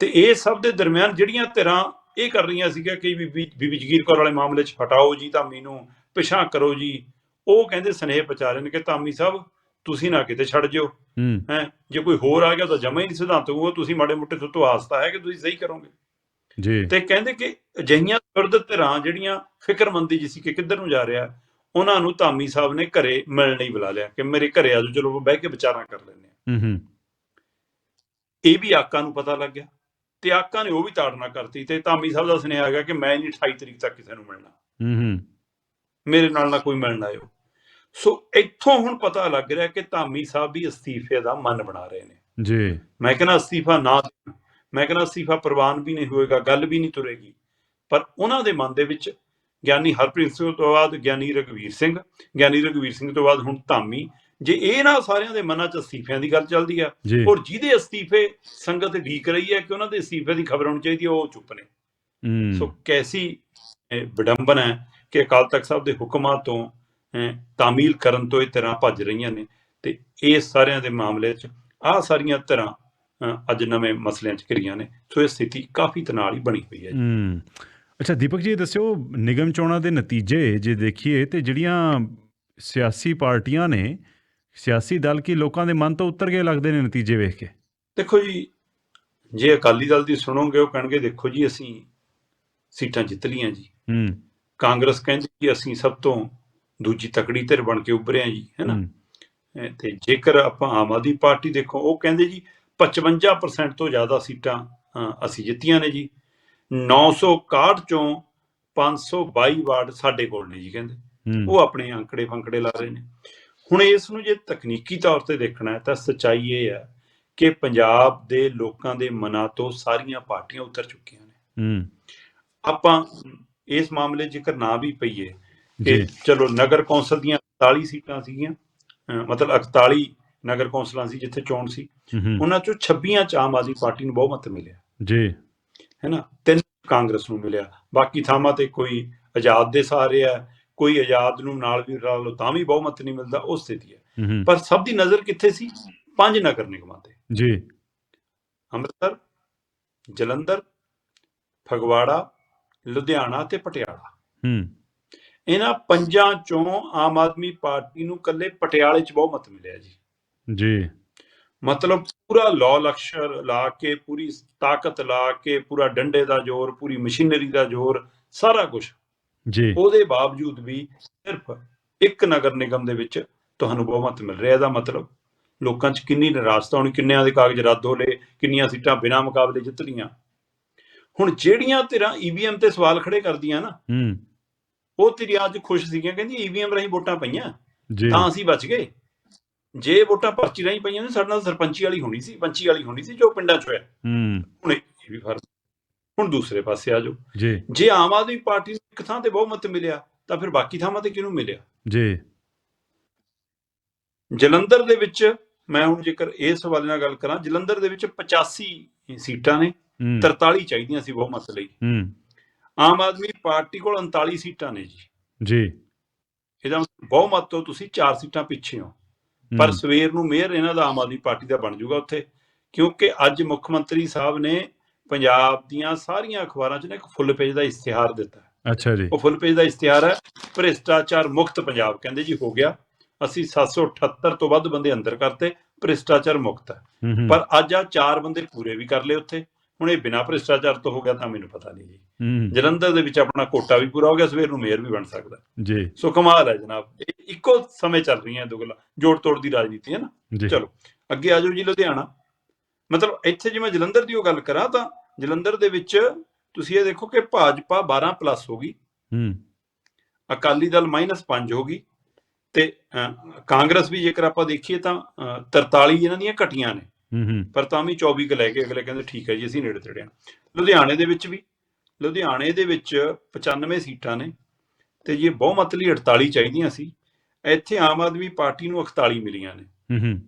B: ਤੇ ਇਹ ਸਭ ਦੇ ਦਰਮਿਆਨ ਜਿਹੜੀਆਂ ਧਿਰਾਂ ਇਹ ਕਰ ਰਹੀਆਂ ਸੀਗਾ ਕਿ ਬੀਬੀ ਜਗੀਰ ਕੌਰ ਵਾਲੇ ਮਾਮਲੇ 'ਚ ਹਟਾਓ ਜੀ ਧਾਮੀ ਨੂੰ ਪਿਛਾਂ ਕਰੋ ਜੀ। ਉਹ ਕਹਿੰਦੇ ਸਨੇਹ ਪਹੁੰਚਾ ਰਹੇ ਨੇ ਕਿ ਧਾਮੀ ਸਾਹਿਬ ਤੁਸੀਂ ਨਾ ਕਿਤੇ ਛੱਡ ਜਿਓ।
A: ਹੂੰ
B: ਜੇ ਕੋਈ ਹੋਰ ਆ ਗਿਆ ਤਾਂ ਜਮਾ ਹੀ ਨਹੀਂ ਸਿਧਾਂਤ ਹੋਊਗਾ। ਤੁਸੀਂ ਮਾੜੇ ਮੋਟੇ ਤੋਂ ਤੋਂ ਆਸਤਾ ਹੈ ਕਿ ਤੁਸੀਂ ਸਹੀ ਕਰੋਗੇ।
A: ਜੀ।
B: ਤੇ ਕਹਿੰਦੇ ਕਿ ਅਜਿਹੀਆਂ ਫਿਰਦ ਧਿਰਾਂ ਜਿਹੜੀਆਂ ਫਿਕਰਮੰਦੀ ਜੀ ਸੀ ਕਿ ਕਿੱਧਰ ਨੂੰ ਜਾ ਰਿਹਾ ਉਹਨਾਂ ਨੂੰ ਧਾਮੀ ਸਾਹਿਬ ਨੇ ਘਰੇ ਮਿਲਣ ਲਈ ਬੁਲਾ ਲਿਆ ਕਿ ਮੇਰੇ ਘਰੇ ਆਜੋ ਚਲੋ ਬਹਿ ਕੇ ਵਿਚਾਰਾਂ ਕਰ ਲੈਂਦੇ ਆ।
A: ਹੂੰ ਹੂੰ।
B: ਇਹ ਵੀ ਆਕਾ ਨੂੰ ਪਤਾ ਲੱਗ ਗਿਆ ਤੇ ਆਕਾ ਨੇ ਉਹ ਵੀ ਤਾੜਨਾ ਕਰਤੀ ਤੇ ਧਾਮੀ ਸਾਹਿਬ ਦਾ ਸੁਨੇਹਾ ਆ ਗਿਆ ਕਿ ਮੈਂ ਨਹੀਂ 28 ਤਰੀਕ ਤੱਕ ਕਿਸੇ ਨੂੰ ਮਿਲਣਾ।
A: ਹੂੰ ਹੂੰ।
B: ਮੇਰੇ ਨਾਲ ਨਾ ਕੋਈ ਮਿਲਣ ਆਇਓ। ਸੋ ਇੱਥੋਂ ਹੁਣ ਪਤਾ ਲੱਗ ਰਿਹਾ ਕਿ ਧਾਮੀ ਸਾਹਿਬ ਵੀ ਅਸਤੀਫੇ ਦਾ ਮਨ ਬਣਾ ਰਹੇ ਨੇ।
A: ਜੀ।
B: ਮੈਂ ਕਹਿੰਦਾ ਅਸਤੀਫਾ ਨਾ। ਮੈਂ ਕਹਿੰਦਾ ਅਸਤੀਫਾ ਪ੍ਰਵਾਨ ਵੀ ਨਹੀਂ ਹੋਏਗਾ ਗੱਲ ਵੀ ਨਹੀਂ ਤੁਰੇਗੀ। ਪਰ ਉਹਨਾਂ ਦੇ ਮਨ ਦੇ ਵਿੱਚ ਗਿਆਨੀ ਹਰਪ੍ਰੀਤ ਸਿੰਘ ਤੋਂ ਬਾਅਦ ਗਿਆਨੀ ਰਘਵੀਰ ਸਿੰਘ ਗਿਆਨੀ ਰਘਵੀਰ ਸਿੰਘ ਤੋਂ ਬਾਅਦ ਹੁਣ ਧਾਮੀ। ਜੇ ਇਹ ਨਾ ਸਾਰਿਆਂ ਦੇ ਮਨਾਂ 'ਚ ਅਸਤੀਫਿਆਂ ਦੀ ਗੱਲ ਚੱਲਦੀ ਆ ਔਰ ਜਿਹਦੇ ਅਸਤੀਫੇ ਸੰਗਤ ਢੀਕ ਰਹੀ ਹੈ ਕਿ ਉਹਨਾਂ ਦੇ ਅਸਤੀਫੇ ਦੀ ਖਬਰ ਹੋਣੀ ਚਾਹੀਦੀ ਉਹ ਚੁੱਪ ਨੇ। ਸੋ ਕੈਸੀ ਵਿਡੰਬਨਾ ਹੈ ਕਿ ਅਕਾਲ ਤਖਤ ਸਾਹਿਬ ਦੇ ਹੁਕਮਾਂ ਤੋਂ ਤਾਮੀਲ ਕਰਨ ਤੋਂ ਇਹ ਤਰ੍ਹਾਂ ਭੱਜ ਰਹੀਆਂ ਨੇ ਤੇ ਇਹ ਸਾਰਿਆਂ ਦੇ ਮਾਮਲੇ 'ਚ ਆਹ ਸਾਰੀਆਂ ਤਰ੍ਹਾਂ ਅੱਜ ਨਵੇਂ ਮਸਲਿਆਂ 'ਚ ਘਿਰੀਆਂ ਨੇ। ਸੋ ਇਹ ਸਥਿਤੀ ਕਾਫੀ ਤਣਾਅ ਵਾਲੀ ਬਣੀ ਹੋਈ ਹੈ ਜੀ।
A: ਅੱਛਾ ਦੀਪਕ ਜੀ ਦੱਸਿਓ ਨਿਗਮ ਚੋਣਾਂ ਦੇ ਨਤੀਜੇ ਜੇ ਦੇਖੀਏ ਤੇ ਜਿਹੜੀਆਂ ਸਿਆਸੀ ਪਾਰਟੀਆਂ ਨੇ ਸਿਆਸੀ ਦਲ ਕੀ ਲੋਕਾਂ ਦੇ ਮਨ ਤੋਂ ਉੱਤਰ ਗਏ ਲੱਗਦੇ ਨੇ ਨਤੀਜੇ ਵੇਖ ਕੇ?
B: ਦੇਖੋ ਜੀ ਜੇ ਅਕਾਲੀ ਦਲ ਦੀ ਸੁਣੋਗੇ ਉਹ ਕਹਿਣਗੇ ਦੇਖੋ ਜੀ ਅਸੀਂ ਸੀਟਾਂ ਜਿੱਤ ਲਈਆਂ ਜੀ।
A: ਹੂੰ।
B: ਕਾਂਗਰਸ ਕਹਿੰਦੀ ਕਿ ਅਸੀਂ ਸਭ ਤੋਂ ਦੂਜੀ ਤਕੜੀ ਧਿਰ ਬਣ ਕੇ ਉੱਭਰੇ ਹਾਂ ਜੀ ਹੈਨਾ ਤੇ ਜੇਕਰ ਆਪਾਂ ਆਮ ਆਦਮੀ ਪਾਰਟੀ ਦੇਖੋ ਉਹ ਕਹਿੰਦੇ ਜੀ 55% ਤੋਂ ਜ਼ਿਆਦਾ ਸੀਟਾਂ ਅਸੀਂ ਜਿੱਤੀਆਂ ਨੇ ਜੀ। 961 ਚੋਂ 522 ਵਾਰਡ ਸਾਡੇ ਕੋਲ ਨੇ ਜੀ ਕਹਿੰਦੇ। ਉਹ ਆਪਣੇ ਅੰਕੜੇ ਫੰਕੜੇ ਲਾ ਰਹੇ ਨੇ। ਹੁਣ ਇਸ ਨੂੰ ਜੇ ਤਕਨੀਕੀ ਤੌਰ ਤੇ ਦੇਖਣਾ ਹੈ ਤਾਂ ਸੱਚਾਈ ਇਹ ਹੈ ਕਿ ਪੰਜਾਬ ਦੇ ਲੋਕਾਂ ਦੇ ਮਨਾਂ ਤੋਂ ਸਾਰੀਆਂ ਪਾਰਟੀਆਂ ਉਤਰ ਚੁੱਕੀਆਂ ਨੇ।
A: ਹੂੰ।
B: ਆਪਾਂ ਇਸ ਮਾਮਲੇ ਜ਼ਿਕਰ ਨਾ ਵੀ ਪਈਏ ਕਿ ਚਲੋ ਨਗਰ ਕੌਂਸਲ ਦੀਆਂ 41 ਸੀਟਾਂ ਸੀਗੀਆਂ ਮਤਲਬ 41 ਨਗਰ ਕੌਂਸਲਾਂ ਸੀ ਜਿੱਥੇ ਚੋਣ ਸੀ। ਉਹਨਾਂ ਚੋਂ 26 ਚ ਆਮ ਆਦਮੀ ਪਾਰਟੀ ਨੂੰ ਬਹੁਮਤ ਮਿਲਿਆ।
A: ਜੀ।
B: ਹੈਨਾ ਤਿੰਨ ਕਾਂਗਰਸ ਨੂੰ ਮਿਲਿਆ। ਬਾਕੀ ਥਾਵਾਂ ਤੇ ਕੋਈ ਆਜ਼ਾਦ ਦੇ ਸਹਾਰੇ ਹੈ ਕੋਈ ਆਜ਼ਾਦ ਨੂੰ ਨਾਲ ਵੀ ਰਲਾ ਲਓ ਤਾਂ ਵੀ ਬਹੁਮਤ ਨਹੀਂ ਮਿਲਦਾ ਉਹ ਸਥਿਤੀ ਹੂੰ ਪਰ ਸਭ ਦੀ ਨਜ਼ਰ ਕਿੱਥੇ ਸੀ? ਪੰਜ ਨਗਰ ਨਿਗਮਾਂ ਤੇ।
A: ਜੀ।
B: ਅੰਮ੍ਰਿਤਸਰ ਜਲੰਧਰ ਫਗਵਾੜਾ ਲੁਧਿਆਣਾ ਤੇ ਪਟਿਆਲਾ।
A: ਹੂੰ।
B: ਇਹਨਾਂ ਪੰਜਾਂ ਚੋਂ ਆਮ ਆਦਮੀ ਪਾਰਟੀ ਨੂੰ ਕੱਲੇ ਪਟਿਆਲੇ 'ਚ ਬਹੁਮਤ ਮਿਲਿਆ ਜੀ।
A: ਜੀ।
B: ਮਤਲਬ ਪੂਰਾ ਲਾਅ ਲਕਸ਼ਰ ਲਾ ਕੇ ਪੂਰੀ ਤਾਕਤ ਲਾ ਕੇ ਪੂਰਾ ਡੰਡੇ ਦਾ ਜ਼ੋਰ ਪੂਰੀ ਮਸ਼ੀਨਰੀ ਦਾ ਜ਼ੋਰ ਸਾਰਾ ਕੁਝ
A: ਜੀ।
B: ਉਹਦੇ ਬਾਵਜੂਦ ਵੀ ਸਿਰਫ ਇੱਕ ਨਗਰ ਨਿਗਮ ਦੇ ਵਿੱਚ ਤੁਹਾਨੂੰ ਬਹੁਮਤ ਮਿਲ ਰਿਹਾ। ਇਹਦਾ ਮਤਲਬ ਲੋਕਾਂ 'ਚ ਕਿੰਨੀ ਨਿਰਾਸ਼ਤਾ ਹੋਣੀ ਕਿੰਨਿਆਂ ਦੇ ਕਾਗਜ਼ ਰੱਦ ਹੋ ਲਏ ਕਿੰਨੀਆਂ ਸੀਟਾਂ ਬਿਨਾਂ ਮੁਕਾਬਲੇ ਜਿੱਤ ਲਈਆਂ। ਹੁਣ ਜਿਹੜੀਆਂ ਧਿਰਾਂ ਈਵੀਐਮ ਤੇ ਸਵਾਲ ਖੜੇ ਕਰਦੀਆਂ ਨਾ
A: ਹੂੰ।
B: ਉਹ ਧਿਰਾਂ ਅੱਜ ਖੁਸ਼ ਸੀਗੀਆਂ ਕਹਿੰਦੀ ਈਵੀਐਮ ਰਾਹੀਂ ਵੋਟਾਂ ਪਈਆਂ। ਤਾਂ ਅਸੀਂ ਬਚ ਗਏ। ਜੇ ਵੋਟਾਂ ਪਰਚੀ ਰਾਹੀਂ ਪਈਆਂ ਨੇ ਸਾਡੇ ਨਾਲ ਸਰਪੰਚੀ ਵਾਲੀ ਹੋਣੀ ਸੀ ਪੰਚੀ ਵਾਲੀ ਹੋਣੀ ਸੀ ਜੋ ਪਿੰਡਾਂ 'ਚ ਹੋਇਆ
A: ਹੂੰ।
B: ਹੁਣ ਇਹ ਵੀ ਫ਼ਰਕ ਹੁਣ ਦੂਸਰੇ ਪਾਸੇ ਆ ਜਾਓ।
A: ਜੀ।
B: ਜੇ ਆਮ ਆਦਮੀ ਪਾਰਟੀ ਨੂੰ ਇੱਕ ਥਾਂ ਤੇ ਬਹੁਮਤ ਮਿਲਿਆ ਤਾਂ ਫਿਰ ਬਾਕੀ ਥਾਵਾਂ ਤੇ ਕਿਹਨੂੰ ਮਿਲਿਆ?
A: ਜੀ।
B: ਜਲੰਧਰ ਦੇ ਵਿੱਚ ਮੈਂ ਹੁਣ ਜੇਕਰ ਇਸ ਹਵਾਲੇ ਨਾਲ ਗੱਲ ਕਰਾਂ ਜਲੰਧਰ ਦੇ ਵਿੱਚ 85 ਸੀਟਾਂ ਨੇ
A: ਹੂੰ।
B: 43 ਚਾਹੀਦੀਆਂ ਸੀ ਬਹੁਮਤ ਲਈ।
A: ਹੂੰ।
B: ਆਮ ਆਦਮੀ ਪਾਰਟੀ ਕੋਲ 39 ਸੀਟਾਂ ਨੇ ਜੀ।
A: ਜੀ।
B: ਇਹਦਾ ਬਹੁਮਤ ਤੋਂ ਤੁਸੀਂ 4 ਸੀਟਾਂ ਪਿੱਛੇ ਹੋ। ਪਰ ਸਵੇਰ ਨੂੰ ਮੇਅਰ ਇਹਨਾਂ ਦਾ ਆਮ ਆਦਮੀ ਪਾਰਟੀ ਦਾ ਬਣ ਜਾਊਗਾ ਉੱਥੇ ਕਿਉਂਕਿ ਅੱਜ ਮੁੱਖ ਮੰਤਰੀ ਸਾਹਿਬ ਨੇ ਪੰਜਾਬ ਦੀਆਂ ਸਾਰੀਆਂ ਅਖਬਾਰਾਂ 'ਚ ਨਾ ਇੱਕ ਫੁੱਲ ਪੇਜ ਦਾ ਇਸ਼ਤਿਹਾਰ ਦਿੱਤਾ।
A: ਅੱਛਾ ਜੀ।
B: ਉਹ ਫੁੱਲ ਪੇਜ ਦਾ ਇਸ਼ਤਿਹਾਰ ਹੈ ਭ੍ਰਿਸ਼ਟਾਚਾਰ ਮੁਕਤ ਪੰਜਾਬ ਕਹਿੰਦੇ ਜੀ ਹੋ ਗਿਆ। ਅਸੀਂ 778 ਤੋਂ ਵੱਧ ਬੰਦੇ ਅੰਦਰ ਕਰਤੇ ਭ੍ਰਿਸ਼ਟਾਚਾਰ ਮੁਕਤ ਹੈ। ਪਰ ਅੱਜ ਆ ਚਾਰ ਬੰਦੇ ਪੂਰੇ ਵੀ ਕਰ ਲਏ ਉੱਥੇ। ਹੁਣ ਇਹ ਬਿਨਾਂ ਭ੍ਰਿਸ਼ਟਾਚਾਰ ਤੋਂ ਹੋ ਗਿਆ ਤਾਂ ਮੈਨੂੰ ਪਤਾ ਨਹੀਂ ਜੀ। ਜਲੰਧਰ ਦੇ ਵਿੱਚ ਆਪਣਾ ਕੋਟਾ ਵੀ ਪੂਰਾ ਹੋ ਗਿਆ ਸਵੇਰ ਨੂੰ ਮੇਅਰ ਵੀ ਬਣ ਸਕਦਾ।
A: ਜੀ।
B: ਸੋ ਕਮਾਲ ਹੈ ਜਨਾਬ। ਇਹ ਇੱਕੋ ਸਮੇਂ ਚੱਲ ਰਹੀਆਂ ਦੋ ਗੱਲਾਂ। ਜੋੜ ਤੋੜ ਦੀ ਰਾਜਨੀਤੀ ਹੈ ਨਾ। ਚਲੋ ਅੱਗੇ ਆ ਜਾਓ ਜੀ ਲੁਧਿਆਣਾ। ਮਤਲਬ ਇੱਥੇ ਜੇ ਮੈਂ ਜਲੰਧਰ ਦੀ ਉਹ ਗੱਲ ਕਰਾਂ ਤਾਂ ਜਲੰਧਰ ਦੇ ਵਿੱਚ ਤੁਸੀਂ ਇਹ ਦੇਖੋ ਕਿ ਭਾਜਪਾ 12 ਪਲੱਸ ਹੋ ਗਈ।
A: ਹੂੰ।
B: ਅਕਾਲੀ ਦਲ -5 ਹੋ ਗਈ। ਤੇ ਕਾਂਗਰਸ ਵੀ ਜੇਕਰ ਆਪਾਂ ਦੇਖੀਏ ਤਾਂ ਅਹ, 43 ਇਹਨਾਂ ਦੀਆਂ ਘਟੀਆਂ ਨੇ।
A: ਹੂੰ
B: ਪਰ ਤਾਂ ਵੀ 24 ਕ ਲੈ ਕੇ ਅਗਲੇ ਕਹਿੰਦੇ ਠੀਕ ਹੈ ਜੀ ਅਸੀਂ ਨੇੜੇ ਤੇੜੇ ਲੁਧਿਆਣੇ ਦੇ ਵਿੱਚ ਵੀ ਲੁਧਿਆਣੇ ਦੇ ਵਿੱਚ 95 ਸੀਟਾਂ ਨੇ ਤੇ ਜੇ ਬਹੁਮਤ ਲਈ 48 ਚਾਹੀਦੀਆਂ ਸੀ ਇੱਥੇ ਆਮ ਆਦਮੀ ਪਾਰਟੀ ਨੂੰ 41 ਮਿਲੀਆਂ ਨੇ।
A: ਹੂੰ ਹੂੰ।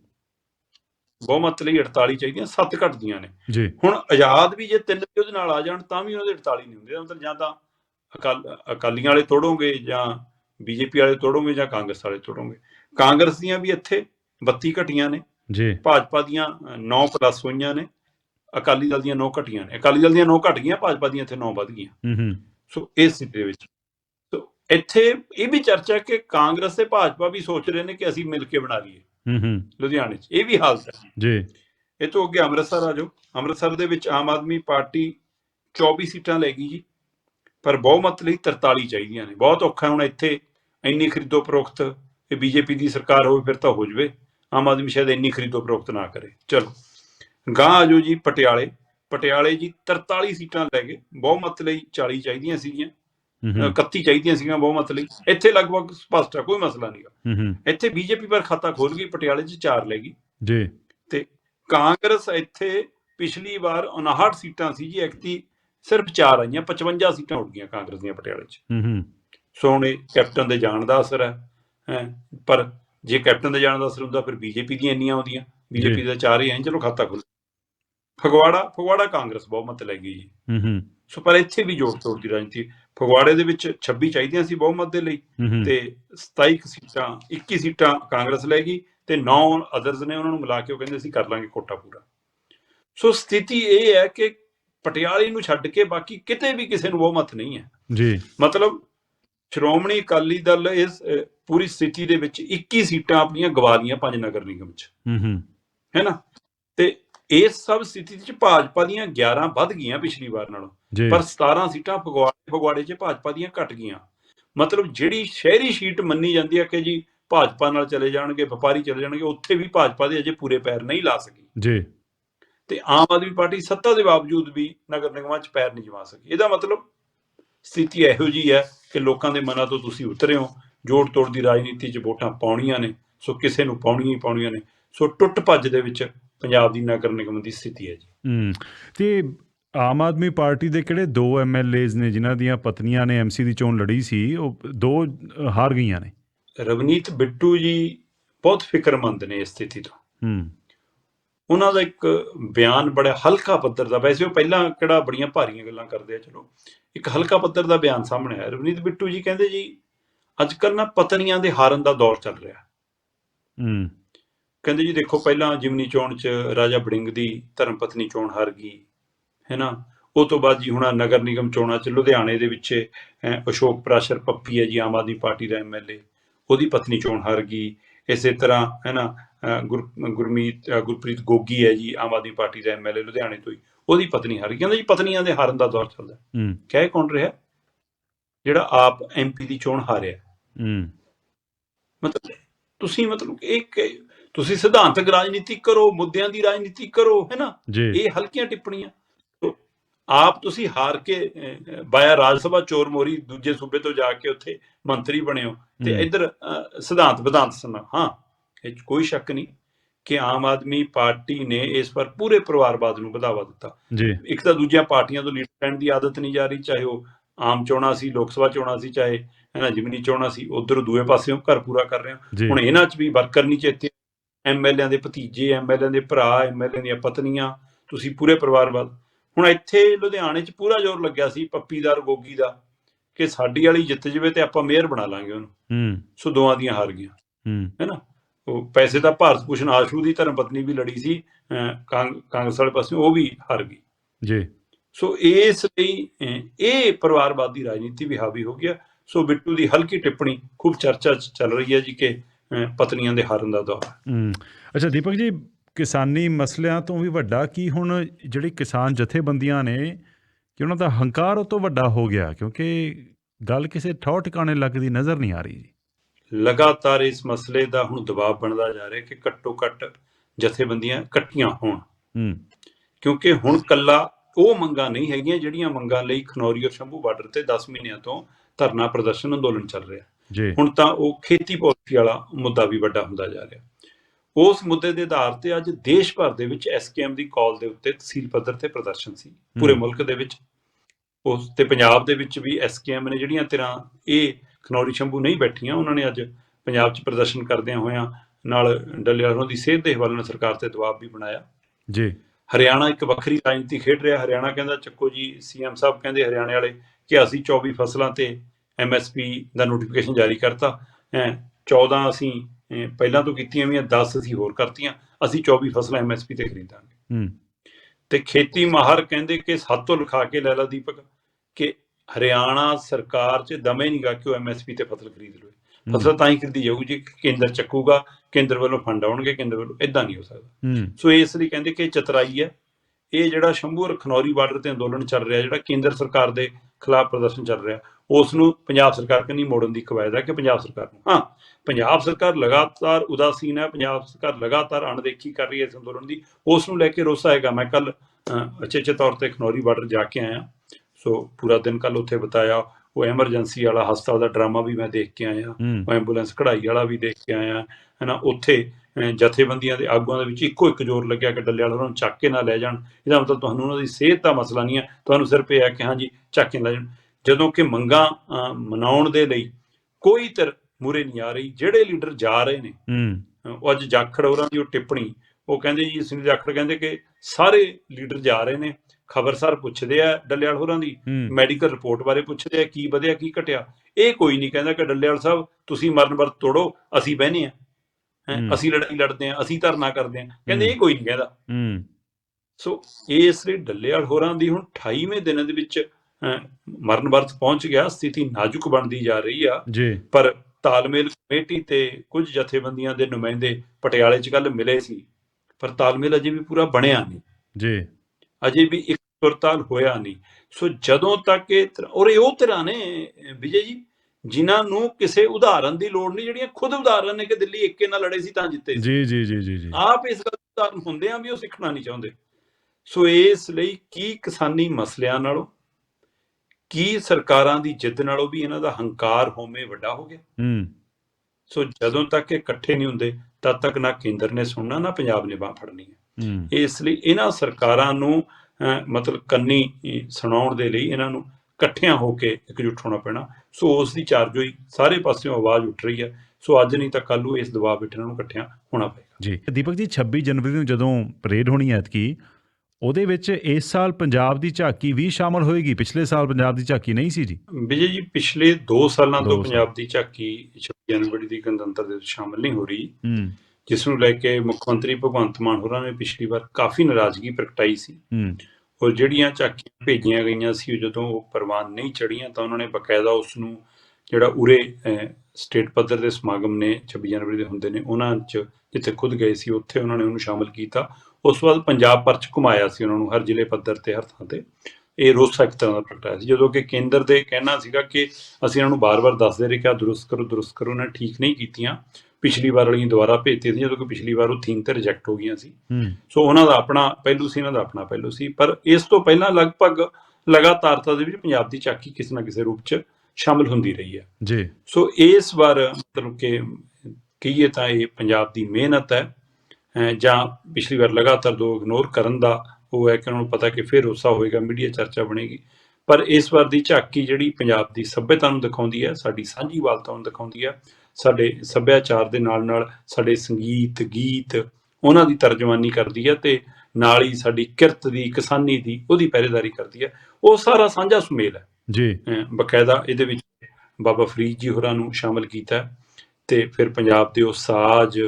B: ਬਹੁਮਤ ਲਈ 48 ਚਾਹੀਦੀਆਂ 7 ਘਟਦੀਆਂ ਨੇ।
A: ਜੀ।
B: ਹੁਣ ਆਜ਼ਾਦ ਵੀ ਜੇ ਤਿੰਨ ਵੀ ਉਹਦੇ ਨਾਲ ਆ ਜਾਣ ਤਾਂ ਵੀ ਉਹਨਾਂ ਦੇ 48 ਨਹੀਂ ਹੁੰਦੇ। ਮਤਲਬ ਜਾਂ ਤਾਂ ਅਕਾਲ ਅਕਾਲੀਆਂ ਵਾਲੇ ਤੋੜੋਗੇ ਜਾਂ ਬੀਜੇਪੀ ਵਾਲੇ ਤੋੜੋਗੇ ਜਾਂ ਕਾਂਗਰਸ ਵਾਲੇ ਤੋੜੋਗੇ। ਕਾਂਗਰਸ ਦੀਆਂ ਵੀ ਇੱਥੇ 32 ਘਟੀਆਂ ਨੇ।
A: ਜੀ।
B: ਭਾਜਪਾ ਦੀਆਂ 9 ਪਲੱਸ ਹੋਈਆਂ ਨੇ। ਅਕਾਲੀ ਦਲ ਦੀਆਂ 9 ਘਟੀਆਂ ਨੇ। ਅਕਾਲੀ ਦਲ ਦੀਆਂ 9 ਘਟ ਗਈਆਂ ਭਾਜਪਾ ਦੀਆਂ ਇੱਥੇ 9 ਵੱਧ ਗਈਆਂ।
A: ਹੂੰ ਹੂੰ।
B: ਸੋ ਇਸ ਦੇ ਵਿੱਚ। ਸੋ ਇੱਥੇ ਇਹ ਵੀ ਚਰਚਾ ਹੈ ਕਿ ਕਾਂਗਰਸ ਤੇ ਭਾਜਪਾ ਵੀ ਸੋਚ ਰਹੇ ਨੇ ਕਿ ਅਸੀਂ ਮਿਲ ਕੇ ਬਣਾ ਲਈਏ।
A: ਹੂੰ ਹੂੰ।
B: ਲੁਧਿਆਣੇ 'ਚ। ਇਹ ਵੀ ਹਾਲਤ ਹੈ।
A: ਜੀ।
B: ਇਹ ਤੋਂ ਅੱਗੇ ਅੰਮ੍ਰਿਤਸਰ ਆ ਜਾਓ। ਅੰਮ੍ਰਿਤਸਰ ਦੇ ਵਿੱਚ ਆਮ ਆਦਮੀ ਪਾਰਟੀ 24 ਸੀਟਾਂ ਲੈ ਗਈ ਜੀ। ਪਰ ਬਹੁਮਤ ਲਈ 43 ਚਾਹੀਦੀਆਂ ਨੇ। ਬਹੁਤ ਔਖਾ ਹੁਣ ਇੱਥੇ ਇੰਨੀ ਖਰੀਦੋ ਫਰੋਖਤ ਇਹ ਬੀਜੇਪੀ ਦੀ ਸਰਕਾਰ ਹੋਵੇ ਫਿਰ ਤਾਂ ਹੋ ਜਵੇ। ਆਮ ਆਦਮੀ ਸ਼ਾਇਦ ਇੰਨੀ ਖਰੀਦੋ ਫਰੋਖਤ ਨਾ ਕਰੇ। ਚਲੋ ਗਾਂ ਆ ਜਾਓ ਜੀ ਪਟਿਆਲੇ। ਪਟਿਆਲੇ ਜੀ 43 ਸੀਟਾਂ ਲੈ ਗਏ ਬਹੁਮਤ ਲਈ 40 ਚਾਹੀਦੀਆਂ ਸੀਗੀਆਂ
A: ਹੂੰ
B: ਅ,
A: ਹੂੰ।
B: 31 ਚਾਹੀਦੀਆਂ ਸੀਗੀਆਂ ਬਹੁਮਤ ਲਈ। ਇੱਥੇ ਲਗਭਗ ਸਪਸ਼ਟ ਹੈ ਕੋਈ ਮਸਲਾ ਨਹੀਂਗਾ ਇੱਥੇ ਬੀਜੇਪੀ ਪਰ ਖਾਤਾ ਖੋਲ ਗਈ ਪਟਿਆਲੇ 'ਚ 4 ਲੈ ਗਈ।
A: ਜੀ।
B: ਤੇ ਕਾਂਗਰਸ ਇੱਥੇ ਪਿਛਲੀ ਵਾਰ 59 ਸੀਟਾਂ ਸੀ ਜੀ ਐਕਤੀ ਸਿਰਫ 4 ਆਈਆਂ 55 ਸੀਟਾਂ ਉੱਡ ਗਈਆਂ ਕਾਂਗਰਸ ਦੀਆਂ ਪਟਿਆਲੇ 'ਚ।
A: ਹੂੰ ਹੂੰ।
B: ਸੋ ਹੁਣ ਇਹ ਕੈਪਟਨ ਦੇ ਜਾਣ ਦਾ ਅਸਰ ਹੈਂ। ਪਰ ਜੇ ਕੈਪਟਨ ਦੇ ਜਾਣ ਦਾ ਅਸਰ ਹੁੰਦਾ ਫਿਰ ਬੀਜੇਪੀ ਦੀਆਂ ਇੰਨੀਆਂ ਆਉਂਦੀਆਂ। ਬੀਜੇਪੀ ਦੇ ਚਾਰ ਹੀ ਆਏ ਚਲੋ ਖਾਤਾ ਖੁੱਲ ਫਗਵਾੜਾ ਫਗਵਾੜਾ ਕਾਂਗਰਸ ਬਹੁਮਤ ਲੈ ਗਈ ਜੀ।
A: ਹੂੰ ਹੂੰ।
B: ਸੋ ਪਰ ਇੱਥੇ ਵੀ ਜੋੜ ਤੋੜ ਦੀ ਰਾਜਨੀਤੀ ਫਗਵਾੜੇ ਦੇ ਵਿੱਚ 26 ਚਾਹੀਦੀਆਂ ਸੀ ਬਹੁਮਤ ਦੇ ਲਈ। ਤੇ 27 ਕੁ ਸੀਟਾਂ 21 ਸੀਟਾਂ ਕਾਂਗਰਸ ਲੈ ਗਈ ਤੇ 9 ਅਦਰਸ ਨੇ ਉਹਨਾਂ ਨੂੰ ਮਿਲਾ ਕੇ ਉਹ ਕਹਿੰਦੇ ਅਸੀਂ ਕਰ ਲਾਂਗੇ ਕੋਟਾ ਪੂਰਾ। ਸੋ ਸਥਿਤੀ ਇਹ ਹੈ ਕਿ ਪਟਿਆਲੇ ਨੂੰ ਛੱਡ ਕੇ ਬਾਕੀ ਕਿਤੇ ਵੀ ਕਿਸੇ ਨੂੰ ਬਹੁਮਤ ਨਹੀਂ ਹੈ।
A: ਜੀ।
B: ਮਤਲਬ ਸ਼੍ਰੋਮਣੀ ਅਕਾਲੀ ਦਲ ਇਸ ਪੂਰੀ ਸਥਿਤੀ ਦੇ ਵਿੱਚ 21 ਸੀਟਾਂ ਆਪਣੀਆਂ ਗਵਾ ਲਈਆਂ ਪੰਜ ਨਗਰ ਨਿਗਮ ਚ।
A: ਹੂੰ ਹੂੰ।
B: ਹੈ ਨਾ? ਤੇ ਇਸ ਸਭ ਸਥਿਤੀ ਵਿੱਚ ਭਾਜਪਾ ਦੀਆਂ 11 ਵੱਧ ਗਈਆਂ ਪਿਛਲੀ ਵਾਰ ਨਾਲੋਂ। ਪਰ 17 ਸੀਟਾਂ ਫਗਵਾੜੇ ਫਗਵਾੜੇ 'ਚ ਭਾਜਪਾ ਦੀਆਂ ਘਟ ਗਈਆਂ। ਮਤਲਬ ਜਿਹੜੀ ਸ਼ਹਿਰੀ ਸੀਟ ਮੰਨੀ ਜਾਂਦੀ ਹੈ ਕਿ ਜੀ ਭਾਜਪਾ ਨਾਲ ਚਲੇ ਜਾਣਗੇ ਵਪਾਰੀ ਚਲੇ ਜਾਣਗੇ ਉੱਥੇ ਵੀ ਭਾਜਪਾ ਦੇ ਅਜੇ ਪੂਰੇ ਪੈਰ ਨਹੀਂ ਲਾ ਸਕੀ।
A: ਜੀ।
B: ਤੇ ਆਮ ਆਦਮੀ ਪਾਰਟੀ ਸੱਤਾ ਦੇ ਬਾਵਜੂਦ ਵੀ ਨਗਰ ਨਿਗਮਾਂ 'ਚ ਪੈਰ ਨਹੀਂ ਜਮਾ ਸਕੀ। ਇਹਦਾ ਮਤਲਬ ਸਥਿਤੀ ਇਹੋ ਜੀ ਹੈ ਕਿ ਲੋਕਾਂ ਦੇ ਮਨਾਂ ਤੋਂ ਤੁਸੀਂ ਉਤਰੇ ਹੋ। ਜੋੜ ਤੋੜ ਦੀ ਰਾਜਨੀਤੀ 'ਚ ਵੋਟਾਂ ਪਾਉਣੀਆਂ ਨੇ। ਸੋ ਕਿਸੇ ਨੂੰ ਪਾਉਣੀਆਂ ਹੀ ਪਾਉਣੀਆਂ ਨੇ। ਸੋ ਟੁੱਟ ਭੱਜ ਦੇ ਵਿੱਚ ਪੰਜਾਬ ਦੀ ਨਗਰ ਨਿਗਮ ਦੀ ਸਥਿਤੀ ਹੈ ਜੀ।
A: ਹੂੰ। ਤੇ ਆਮ ਆਦਮੀ ਪਾਰਟੀ ਦੇ ਕਿਹੜੇ ਦੋ ਐਮਐਲਏਜ਼ ਨੇ ਜਿਨ੍ਹਾਂ ਦੀਆਂ ਪਤਨੀਆਂ ਨੇ ਐਮਸੀ ਦੀ ਚੋਣ ਲੜੀ ਸੀ ਉਹ ਦੋ ਹਾਰ ਗਈਆਂ ਨੇ?
B: ਰਵਨੀਤ ਬਿੱਟੂ ਜੀ ਬਹੁਤ ਫਿਕਰਮੰਦ ਨੇ ਇਸ ਸਥਿਤੀ ਤੋਂ।
A: ਹੂੰ।
B: ਉਹਨਾਂ ਦਾ ਇੱਕ ਬਿਆਨ ਬੜਾ ਹਲਕਾ ਪੱਧਰ ਦਾ ਵੈਸੇ ਉਹ ਪਹਿਲਾਂ ਕਿਹੜਾ ਬੜੀਆਂ ਭਾਰੀਆਂ ਗੱਲਾਂ ਕਰਦੇ ਆ ਚਲੋ। ਇੱਕ ਹਲਕਾ ਪੱਧਰ ਦਾ ਬਿਆਨ ਸਾਹਮਣੇ ਆਇਆ। ਰਵਨੀਤ ਬਿੱਟੂ ਜੀ ਕਹਿੰਦੇ ਜੀ ਅੱਜ ਕੱਲ੍ਹ ਨਾ ਪਤਨੀਆਂ ਦੇ ਹਾਰਨ ਦਾ ਦੌਰ ਚੱਲ ਰਿਹਾ।
A: ਹੂੰ।
B: ਕਹਿੰਦੇ ਜੀ ਦੇਖੋ ਪਹਿਲਾਂ ਜਿਮਨੀ ਚੋਣ 'ਚ ਰਾਜਾ ਬੜਿੰਗ ਦੀ ਧਰਮ ਪਤਨੀ ਚੋਣ ਹਾਰ ਗਈ ਹੈ ਨਾ ਉਹ ਤੋਂ ਬਾਅਦ ਜੀ ਹੁਣ ਨਗਰ ਨਿਗਮ ਚੋਣਾਂ ਚ ਲੁਧਿਆਣੇ ਦੇ ਵਿੱਚ ਅਸ਼ੋਕ ਪ੍ਰਾਸ਼ਰ ਪੱਪੀ ਹੈ ਜੀ ਆਮ ਆਦਮੀ ਪਾਰਟੀ ਦਾ ਐਮਐਲਏ ਉਹਦੀ ਪਤਨੀ ਚੋਣ ਹਾਰ ਗਈ। ਇਸੇ ਤਰ੍ਹਾਂ ਹੈ ਨਾ ਅਹ, ਗੁਰ ਗੁਰਮੀਤ ਗੁਰਪ੍ਰੀਤ ਗੋਗੀ ਹੈ ਜੀ ਆਮ ਆਦਮੀ ਪਾਰਟੀ ਦਾ ਐਮਐਲਏ ਲੁਧਿਆਣੇ ਤੋਂ ਹੀ। ਉਹਦੀ ਪਤਨੀ ਹਾਰ ਗਈ ਕਹਿੰਦੇ ਜੀ ਪਤਨੀਆਂ ਦੇ ਹਾਰਨ ਦਾ ਦੌਰ ਚੱਲਦਾ
A: ਹੂੰ।
B: ਕਹਿ ਕੌਣ ਰਿਹਾ? ਜਿਹੜਾ ਆਪ ਐਮਪੀ ਦੀ ਚੋਣ ਹਾਰਿਆ। ਮਤਲਬ ਤੁਸੀਂ ਮਤਲਬ ਇੱਕ ਤੁਸੀਂ ਸਿਧਾਂਤਕ ਰਾਜਨੀਤੀ ਕਰੋ ਮੁੱਦਿਆਂ ਦੀ ਰਾਜਨੀਤੀ ਕਰੋ ਹੈ ਨਾ? ਇਹ ਹਲਕੀਆਂ ਟਿੱਪਣੀਆਂ। ਆਪ ਤੁਸੀਂ ਹਾਰ ਕੇ ਬਾਇਆ ਰਾਜ ਸਭਾ ਚੋਰ ਮੋਰੀ ਦੂਜੇ ਸੂਬੇ ਤੋਂ ਜਾ ਕੇ ਉੱਥੇ ਮੰਤਰੀ ਬਣੇ ਹੋ। ਤੇ। ਇੱਧਰ ਸਿਧਾਂਤ ਵਿਧਾਂਤ ਸੁਣਾ। ਹਾਂ। ਇਹ ਕੋਈ ਸ਼ੱਕ ਨਹੀਂ ਕਿ ਆਮ ਆਦਮੀ ਪਾਰਟੀ ਨੇ ਇਸ ਪਰ ਪੂਰੇ ਪਰਿਵਾਰਵਾਦ ਨੂੰ ਵਧਾਵਾ ਦਿੱਤਾ।
A: ਜੀ।
B: ਇੱਕ ਤਾਂ ਦੂਜੀਆਂ ਪਾਰਟੀਆਂ ਤੋਂ ਲੀਡਰ ਲੈਣ ਦੀ ਆਦਤ ਨਹੀਂ ਜਾ ਰਹੀ ਚਾਹੇ ਉਹ ਆਮ ਚੋਣਾਂ ਸੀ ਲੋਕ ਸਭਾ ਚੋਣਾਂ ਸੀ ਚਾਹੇ ਇਹਨਾਂ ਜਿਮਨੀ ਚੋਣਾਂ ਸੀ ਉਧਰ ਦੂਏ ਪਾਸਿਓਂ ਘਰ ਪੂਰਾ ਕਰ ਰਹੇ ਹੋ ਹੁਣ ਇਹਨਾਂ 'ਚ ਵੀ ਵਰਕਰ ਨਹੀਂ ਚੇਤੇ। ਐਮਐਲਏਆਂ ਦੇ ਭਤੀਜੇ ਐਮਐਲਏਆਂ ਦੇ ਭਰਾ ਐਮਐਲਏ ਦੀਆਂ ਪਤਨੀਆਂ ਤੁਸੀਂ ਪੂਰੇ ਪਰਿਵਾਰ ਵੱਲ ਹੁਣ ਇੱਥੇ ਲੁਧਿਆਣੇ 'ਚ ਪੂਰਾ ਜ਼ੋਰ ਲੱਗਿਆ ਸੀ ਪੱਪੀਦਾਰ ਗੋਗੀ ਦਾ ਕਿ ਸਾਡੀ ਵਾਲੀ ਜਿੱਤ ਜਵੇ ਤੇ ਆਪਾਂ ਮੇਅਰ ਬਣਾ ਲਾਂਗੇ ਉਹਨੂੰ।
A: ਹੂੰ।
B: ਸੋ ਦੋਵਾਂ ਦੀਆਂ ਹਾਰ ਗਈਆਂ।
A: ਹੂੰ।
B: ਹੈਨਾ ਪੈਸੇ ਤਾਂ ਭਾਰਤ ਭੂਸ਼ਣ ਆਸ਼ੂ ਦੀ ਧਰਮ ਪਤਨੀ ਵੀ ਲੜੀ ਸੀ ਕਾਂਗਰਸ ਵਾਲੇ ਪਾਸੇ ਉਹ ਵੀ ਹਾਰ ਗਈ।
A: ਜੀ।
B: ਸੋ ਇਸ ਲਈ ਇਹ ਪਰਿਵਾਰਵਾਦੀ ਰਾਜਨੀਤੀ ਵੀ ਹਾਵੀ ਹੋ ਗਿਆ। ਸੋ ਬਿੱਟੂ ਦੀ ਹਲਕੀ ਟਿੱਪਣੀ ਖੂਬ ਚਰਚਾ 'ਚ ਚੱਲ ਰਹੀ ਹੈ ਜੀ ਕਿ ਪਤਨੀਆਂ ਦੇ ਹਾਰਨ ਦਾ ਦੌਰ।
A: ਅੱਛਾ ਦੀਪਕ ਜੀ ਕਿਸਾਨੀ ਮਸਲਿਆਂ ਤੋਂ ਵੀ ਵੱਡਾ ਕੀ ਹੁਣ ਜਿਹੜੀ ਕਿਸਾਨ ਜਥੇਬੰਦੀਆਂ ਨੇ ਕਿ ਉਹਨਾਂ ਦਾ ਹੰਕਾਰ ਉਹ ਤੋਂ ਵੱਡਾ ਹੋ ਗਿਆ ਕਿਉਂਕਿ ਗੱਲ ਕਿਸੇ ਠੌ ਟਿਕਾਣੇ ਲੱਗਦੀ ਨਜ਼ਰ ਨਹੀਂ ਆ ਰਹੀ ਜੀ।
B: ਲਗਾਤਾਰ ਇਸ ਮਸਲੇ ਦਾ ਹੁਣ ਦਬਾਅ ਬਣਦਾ ਜਾ ਰਿਹਾ ਕਿ ਘੱਟੋ ਘੱਟ ਜਥੇਬੰਦੀਆਂ ਇਕੱਠੀਆਂ ਹੋਣ।
A: ਹੂੰ।
B: ਕਿਉਂਕਿ ਹੁਣ ਕੱਲਾ ਉਹ ਮੰਗਾਂ ਨਹੀਂ ਹੈਗੀਆਂ ਜਿਹੜੀਆਂ ਮੰਗਾਂ ਲਈ ਖਨੌਰੀ ਔਰ ਸ਼ੰਭੂ ਬਾਰਡਰ ਤੇ 10 ਮਹੀਨਿਆਂ ਤੋਂ ਧਰਨਾ ਪ੍ਰਦਰਸ਼ਨ ਅੰਦੋਲਨ ਚੱਲ ਰਿਹਾ।
A: ਜੀ।
B: ਹੁਣ ਤਾਂ ਉਹ ਖੇਤੀ ਪਾਲਿਸੀ ਵਾਲਾ ਮੁੱਦਾ ਵੀ ਵੱਡਾ ਹੁੰਦਾ ਜਾ ਰਿਹਾ। ਉਸ ਮੁੱਦੇ ਦੇ ਆਧਾਰ ਤੇ ਅੱਜ ਦੇਸ਼ ਭਰ ਦੇ ਵਿੱਚ ਐਸਕੇਐਮ ਦੀ ਕਾਲ ਦੇ ਉੱਤੇ ਤਹਿਸੀਲ ਪੱਧਰ ਤੇ ਪ੍ਰਦਰਸ਼ਨ ਸੀ। ਪੂਰੇ। ਮੁਲਕ ਦੇ ਵਿੱਚ। ਉਸ ਤੇ ਪੰਜਾਬ ਦੇ ਵਿੱਚ ਵੀ ਐਸਕੇਐਮ ਨੇ ਜਿਹੜੀਆਂ ਤਰ੍ਹਾਂ ਇਹ ਖਨੌਰੀ ਸ਼ੰਭੂ ਨਹੀਂ ਬੈਠੀਆਂ ਉਹਨਾਂ ਨੇ ਅੱਜ ਪੰਜਾਬ 'ਚ ਪ੍ਰਦਰਸ਼ਨ ਕਰਦਿਆਂ ਹੋਇਆਂ ਨਾਲ ਡੱਲੇਵਾਲੋਂ ਦੀ ਸਿਹਤ ਦੇ ਹਵਾਲੇ ਨਾਲ ਸਰਕਾਰ ਤੇ ਦਬਾਅ ਵੀ ਬਣਾਇਆ।
A: ਜੀ।
B: ਹਰਿਆਣਾ ਇੱਕ ਵੱਖਰੀ ਰਾਜਨੀਤੀ ਖੇਡ ਰਿਹਾ ਹਰਿਆਣਾ ਕਹਿੰਦਾ ਚੱਕੋ ਜੀ ਸੀਐਮ ਸਾਹਿਬ ਕਹਿੰਦੇ ਹਰਿਆਣੇ ਵਾਲੇ ਕਿ ਅਸੀਂ 24 ਫਸਲਾਂ ਤੇ ਐਮਐਸਪੀ ਦਾ ਨੋਟੀਫਿਕੇਸ਼ਨ ਜਾਰੀ ਕਰਤਾ। ਹੈਂ 14 ਅਸੀਂ ਪਹਿਲਾਂ ਤੋਂ ਕੀਤੀਆਂ ਵੀਆਂ 10 ਅਸੀਂ ਹੋਰ ਕਰਤੀਆਂ ਅਸੀਂ 24 ਫਸਲਾਂ ਐਮਐਸਪੀ ਤੇ ਖਰੀਦਾਂਗੇ।
A: ਹੂੰ।
B: ਤੇ ਖੇਤੀ ਮਾਹਰ ਕਹਿੰਦੇ ਕਿ ਸਾਤੋਂ ਲਿਖਾ ਕੇ ਲੈ ਲਾ ਦੀਪਕ ਕਿ ਹਰਿਆਣਾ ਸਰਕਾਰ 'ਚ ਦਮੇ ਨਹੀਂਗਾ ਕਿ ਉਹ ਐਮਐਸਪੀ ਤੇ ਫਸਲ ਖਰੀਦ ਲਵੇ। ਫਸਲ ਤਾਂ ਹੀ ਖਰੀਦੀ ਜਾਊਗੀ ਜੇ ਕੇਂਦਰ ਚੱਕੂਗਾ ਕੇਂਦਰ ਵੱਲੋਂ ਫੰਡ ਆਉਣਗੇ ਕੇਂਦਰ ਵੱਲੋਂ ਇਦਾਂ ਨਹੀਂ ਹੋ ਸਕਦਾ। ਸੋ ਇਸ ਲਈ ਕਹਿੰਦੇ ਕਿ ਚਤਰਾਈ ਹੈ। ਇਹ ਜਿਹੜਾ ਸ਼ੰਭੂ ਖਨੌਰੀ ਬਾਰਡਰ ਤੇ ਅੰਦੋਲਨ ਚੱਲ ਰਿਹਾ ਜਿਹੜਾ ਕੇਂਦਰ ਸਰਕਾਰ ਦੇ ਖਿਲਾਫ ਪ੍ਰਦਰਸ਼ਨ ਚੱਲ ਰਿਹਾ ਉਸ ਨੂੰ ਪੰਜਾਬ ਸਰਕਾਰ ਕੰਨੀ ਮੋੜਨ ਦੀ ਕਵਾਇਦ ਹੈ ਕਿ ਪੰਜਾਬ ਸਰਕਾਰ ਨੂੰ। ਹਾਂ ਪੰਜਾਬ ਸਰਕਾਰ ਲਗਾਤਾਰ ਉਦਾਸੀਨ ਹੈ ਪੰਜਾਬ ਸਰਕਾਰ ਲਗਾਤਾਰ ਅਣਦੇਖੀ ਕਰ ਰਹੀ ਹੈ ਇਸ ਅੰਦੋਲਨ ਦੀ। ਉਸ ਨੂੰ ਲੈ ਕੇ ਰੋਸ ਆਏਗਾ। ਮੈਂ ਕੱਲ ਅੱਛੇ ਅੱਛੇ ਤੌਰ ਤੇ ਖਨੌਰੀ ਬਾਰਡਰ ਜਾ ਕੇ ਆਇਆ। ਸੋ ਪੂਰਾ ਦਿਨ ਕੱਲ ਉੱਥੇ ਬਿਤਾਇਆ। ਉਹ ਐਮਰਜੈਂਸੀ ਵਾਲਾ ਹਸਪਤਾਲ ਦਾ ਡਰਾਮਾ ਵੀ ਮੈਂ ਦੇਖ ਕੇ ਆਇਆ। ਉਹ ਐਂਬੂਲੈਂਸ ਕਢਾਈ ਵਾਲਾ ਵੀ ਦੇਖ ਕੇ ਆਇਆ। ਹੈ ਨਾ ਉੱਥੇ ਜਥੇਬੰਦੀਆਂ ਦੇ ਆਗੂਆਂ ਦੇ ਵਿੱਚ ਇੱਕੋ ਇੱਕ ਜ਼ੋਰ ਲੱਗਿਆ ਕਿ ਡੱਲੇ ਵਾਲਿਆਂ ਨੂੰ ਚੱਕ ਕੇ ਨਾ ਲੈ ਜਾਣ। ਇਹਦਾ ਮਤਲਬ ਤੁਹਾਨੂੰ ਉਹਨਾਂ ਦੀ ਸਿਹਤ ਦਾ ਮਸਲਾ ਨਹੀਂ ਹੈ। ਤੁਹਾਨੂੰ ਸਿਰਫ ਇਹ ਹੈ ਕਿ ਹਾਂਜੀ ਚੱਕ ਕੇ ਲੈ ਜਾਣ। ਜਦੋਂ ਕਿ ਮੰਗਾਂ ਮਨਾਉਣ ਦੇ ਲਈ ਕੋਈ ਤਰ ਮੂਰੇ ਨਹੀਂ ਆ ਰਹੀ। ਜਿਹੜੇ ਲੀਡਰ ਜਾ ਰਹੇ ਨੇ ਉਹ ਅੱਜ ਜਾਖੜ ਹੋਰਾਂ ਦੀ ਉਹ ਟਿੱਪਣੀ ਉਹ ਕਹਿੰਦੇ ਜੀ ਸੁਨੀਲ ਜਾਖੜ ਕਹਿੰਦੇ ਕਿ ਸਾਰੇ ਲੀਡਰ ਜਾ ਰਹੇ ਨੇ। ਖਬਰਸਾਰ ਪੁੱਛਦੇ ਆ ਡੱਲੇਵਾਲ ਹੋਰਾਂ ਦੀ ਮੈਡੀਕਲ ਰਿਪੋਰਟ ਬਾਰੇ ਪੁੱਛਦੇ ਆ ਕੀ ਵਧਿਆ ਕੀ ਘਟਿਆ? ਇਹ ਕੋਈ ਨਹੀਂ ਕਹਿੰਦਾ ਕਿ ਡੱਲੇਵਾਲ ਸਾਹਿਬ ਤੁਸੀਂ ਮਰਨ ਵਰਤ ਤੋੜੋ ਅਸੀਂ ਬਹਿਨੇ ਆ। ਅਸੀਂ ਲੜਾਈ ਲੜਦੇ ਆ ਅਸੀਂ ਧਰਨਾ ਕਰਦੇ ਆ। ਕਹਿੰਦੇ ਇਹ ਕੋਈ ਨਹੀਂ ਕਹਿੰਦਾ। ਸੋ ਇਸ ਲਈ ਡੱਲੇਵਾਲ ਹੋਰਾਂ ਦੀ ਹੁਣ 28ਵੇਂ ਦਿਨ ਦੇ ਵਿੱਚ ਮਰਨ ਵਰਤ ਪਹੁੰਚ ਗਿਆ ਸਥਿਤੀ ਨਾਜ਼ੁਕ ਬਣਦੀ ਜਾ ਰਹੀ ਆ।
A: ਜੀ।
B: ਪਰ ਤਾਲਮੇਲ ਕਮੇਟੀ ਤੇ ਕੁਝ ਜਥੇਬੰਦੀਆਂ ਦੇ ਨੁਮਾਇੰਦੇ ਪਟਿਆਲੇ 'ਚ ਕੱਲ ਮਿਲੇ ਸੀ ਪਰ ਤਾਲਮੇਲ ਅਜੇ ਵੀ ਪੂਰਾ ਬਣਿਆ ਨਹੀਂ।
A: ਜੀ।
B: ਅਜੇ ਵੀ ਇੱਕ ਸੁਰਤਾਲ ਹੋਇਆ ਨਹੀਂ। ਸੋ ਜਦੋਂ ਤੱਕ ਇਹ ਔਰ ਇਹ ਉਹ ਤਰ੍ਹਾਂ ਨੇ ਵਿਜੇ ਜੀ ਜਿਨ੍ਹਾਂ ਨੂੰ ਕਿਸੇ ਉਦਾਹਰਨ ਦੀ ਲੋੜ ਨਹੀਂ ਜਿਹੜੀਆਂ ਖੁਦ ਉਦਾਹਰਨ ਨੇ ਕਿ ਦਿੱਲੀ ਇੱਕੇ ਨਾਲ ਲੜੇ ਸੀ ਤਾਂ ਜਿੱਤੇ ਸੀ।
A: ਜੀ ਜੀ ਜੀ ਜੀ ਜੀ।
B: ਆਪ ਇਸ ਗੱਲ ਦੇ ਉਦਾਹਰਨ ਹੁੰਦੇ ਆ ਵੀ ਉਹ ਸਿੱਖਣਾ ਨਹੀਂ ਚਾਹੁੰਦੇ। ਸੋ ਇਸ ਲਈ ਕੀ ਕਿਸਾਨੀ ਮਸਲਿਆਂ ਨਾਲੋਂ ਕੀ ਸਰਕਾਰਾਂ ਦੀ ਜਿੱਦ ਨਾਲੋਂ ਵੀ ਇਹਨਾਂ ਦਾ ਹੰਕਾਰ ਹੋਮੇ ਵੱਡਾ ਹੋ ਗਿਆ?
A: ਹੂੰ।
B: ਸੋ ਜਦੋਂ ਤੱਕ ਇਹ ਇਕੱਠੇ ਨਹੀਂ ਹੁੰਦੇ ਤਦ ਤੱਕ ਨਾ ਕੇਂਦਰ ਨੇ ਸੁਣਨਾ ਨਾ ਪੰਜਾਬ ਨੇ ਬਾਹ ਫੜਨੀ ਹੂੰ। ਇਸ ਲਈ ਇਹਨਾਂ ਸਰਕਾਰਾਂ ਨੂੰ ਮਤਲਬ ਕੰਨੀ ਸੁਣਾਉਣ ਦੇ ਲਈ ਇਹਨਾਂ ਨੂੰ ਇਕੱਠਿਆਂ ਹੋ ਕੇ ਇਕਜੁੱਟ ਹੋਣਾ ਪੈਣਾ। ਸੋ ਉਸ ਦੀ ਚਾਰਜੋਈ ਸਾਰੇ ਪਾਸਿਓਂ ਆਵਾਜ਼ ਉੱਠ ਰਹੀ ਹੈ। ਸੋ ਅੱਜ ਨਹੀਂ ਤਾਂ ਕੱਲ ਨੂੰ ਇਸ ਦਬਾਅ ਹੇਠ ਇਹਨਾਂ ਨੂੰ ਇਕੱਠਿਆਂ ਹੋਣਾ ਪਏਗਾ।
A: ਜੀ। ਦੀਪਕ ਜੀ 26 ਜਨਵਰੀ ਨੂੰ ਜਦੋਂ ਪਰੇਡ ਹੋਣੀ ਹੈ ਐਤਕੀ ਉਹਦੇ ਵਿੱਚ ਇਸ ਸਾਲ ਪੰਜਾਬ ਦੀ ਝਾਕੀ ਵੀ ਸ਼ਾਮਲ ਹੋਏਗੀ? ਪਿਛਲੇ ਸਾਲ ਪੰਜਾਬ ਦੀ ਝਾਕੀ ਨਹੀਂ ਸੀ ਜੀ?
B: ਵਿਜੇ ਜੀ ਪਿਛਲੇ 2 ਸਾਲਾਂ ਤੋਂ। ਪੰਜਾਬ ਦੀ ਝਾਕੀ 26 ਜਨਵਰੀ ਦੀ ਗਣਤੰਤਰ ਦੇ ਵਿੱਚ ਸ਼ਾਮਲ ਨਹੀਂ ਹੋ ਰਹੀ।
A: ਹੂੰ।
B: ਜਿਸ ਨੂੰ ਲੈ ਕੇ ਮੁੱਖ ਮੰਤਰੀ ਭਗਵੰਤ ਮਾਨ ਹੋਰਾਂ ਨੇ ਪਿਛਲੀ ਵਾਰ ਕਾਫੀ ਨਾਰਾਜ਼ਗੀ ਪ੍ਰਗਟਾਈ ਸੀ।
A: ਹੂੰ।
B: ਔਰ ਜਿਹੜੀਆਂ ਝਾਕੀਆਂ ਭੇਜੀਆਂ ਗਈਆਂ ਸੀ ਜਦੋਂ ਉਹ ਪ੍ਰਵਾਨ ਨਹੀਂ ਚੜੀਆਂ ਤਾਂ ਉਹਨਾਂ ਨੇ ਬਕਾਇਦਾ ਉਸ ਨੂੰ ਜਿਹੜਾ ਉਰੇ ਸਟੇਟ ਪੱਧਰ ਦੇ ਸਮਾਗਮ ਨੇ 26 ਜਨਵਰੀ ਦੇ ਹੁੰਦੇ ਨੇ ਉਹਨਾਂ 'ਚ ਜਿੱਥੇ ਖੁਦ ਗਏ ਸੀ ਉੱਥੇ ਉਹਨਾਂ ਨੇ ਉਹਨੂੰ ਸ਼ਾਮਲ ਕੀਤਾ। ਉਸ ਤੋਂ ਬਾਅਦ ਪੰਜਾਬ ਭਰ 'ਚ ਘੁਮਾਇਆ ਸੀ ਉਹਨਾਂ ਨੂੰ ਹਰ ਜ਼ਿਲ੍ਹੇ ਪੱਧਰ ਤੇ ਹਰ ਥਾਂ ਤੇ। ਇਹ ਰੋਸਾ ਇੱਕ ਤਰ੍ਹਾਂ ਦਾ ਪ੍ਰਗਟਾਇਆ ਸੀ ਜਦੋਂ ਕਿ ਕੇਂਦਰ ਦੇ ਕਹਿਣਾ ਸੀਗਾ ਕਿ ਅਸੀਂ ਇਹਨਾਂ ਨੂੰ ਬਾਰ-ਬਾਰ ਦੱਸਦੇ ਰਹੇ ਕਿ ਆਹ ਦਰੁਸਤ ਕਰੋ ਦਰੁਸਤ ਕਰੋ ਨੇ ਠੀਕ ਨਹੀਂ ਕੀਤੀਆਂ। ਪਿਛਲੀ ਵਾਰ ਵਾਲੀਆਂ ਦੁਬਾਰਾ ਭੇਜਤੀਆਂ ਸੀ ਜਦੋਂ ਕਿ ਪਿਛਲੀ ਵਾਰ ਉਹ ਥੀਮ ਤੇ ਰਿਜੈਕਟ ਹੋ ਗਈਆਂ ਸੀ। ਸੋ ਉਹਨਾਂ ਦਾ ਆਪਣਾ ਪਹਿਲੂ ਸੀ ਇਹਨਾਂ ਦਾ ਆਪਣਾ ਪਹਿਲੂ ਸੀ। ਪਰ ਇਸ ਤੋਂ ਪਹਿਲਾਂ ਲਗਭਗ ਲਗਾਤਾਰਤਾ ਦੇ ਵਿੱਚ ਪੰਜਾਬ ਦੀ ਝਾਕੀ ਕਿਸੇ ਨਾ ਕਿਸੇ ਰੂਪ 'ਚ ਸ਼ਾਮਲ ਹੁੰਦੀ ਰਹੀ ਹੈ।
A: ਜੀ।
B: ਸੋ ਇਸ ਵਾਰ ਮਤਲਬ ਕਿ ਕਹੀਏ ਤਾਂ ਇਹ ਪੰਜਾਬ ਦੀ ਮਿਹਨਤ ਹੈ ਜਾਂ ਪਿਛਲੀ ਵਾਰ ਲਗਾਤਾਰ ਦੋ ਇਗਨੋਰ ਕਰਨ ਦਾ ਉਹ ਹੈ ਕਿ ਉਹਨਾਂ ਨੂੰ ਪਤਾ ਕਿ ਫਿਰ ਉਸਾ ਹੋਏਗਾ ਮੀਡੀਆ ਚਰਚਾ ਬਣੇਗੀ। ਪਰ ਇਸ ਵਾਰ ਦੀ ਝਾਕੀ ਜਿਹੜੀ ਪੰਜਾਬ ਦੀ ਸੱਭਿਅਤਾ ਨੂੰ ਦਿਖਾਉਂਦੀ ਹੈ ਸਾਡੀ ਸਾਂਝੀਵਾਲਤਾ ਨੂੰ ਦਿਖਾਉਂਦੀ ਹੈ ਸਾਡੇ ਸੱਭਿਆਚਾਰ ਦੇ ਨਾਲ ਨਾਲ ਸਾਡੇ ਸੰਗੀਤ ਗੀਤ ਉਹਨਾਂ ਦੀ ਤਰਜਮਾਨੀ ਕਰਦੀ ਹੈ ਤੇ ਨਾਲ ਹੀ ਸਾਡੀ ਕਿਰਤ ਦੀ ਕਿਸਾਨੀ ਦੀ ਉਹਦੀ ਪਹਿਰੇਦਾਰੀ ਕਰਦੀ ਹੈ ਉਹ ਸਾਰਾ ਸਾਂਝਾ ਸੁਮੇਲ ਹੈ
A: ਜੀ।
B: ਬਕਾਇਦਾ ਇਹਦੇ ਵਿੱਚ ਬਾਬਾ ਫਰੀਦ ਜੀ ਹੋਰਾਂ ਨੂੰ ਸ਼ਾਮਲ ਕੀਤਾ ਤੇ ਫਿਰ ਪੰਜਾਬ ਦੇ ਉਹ ਸਾਜ਼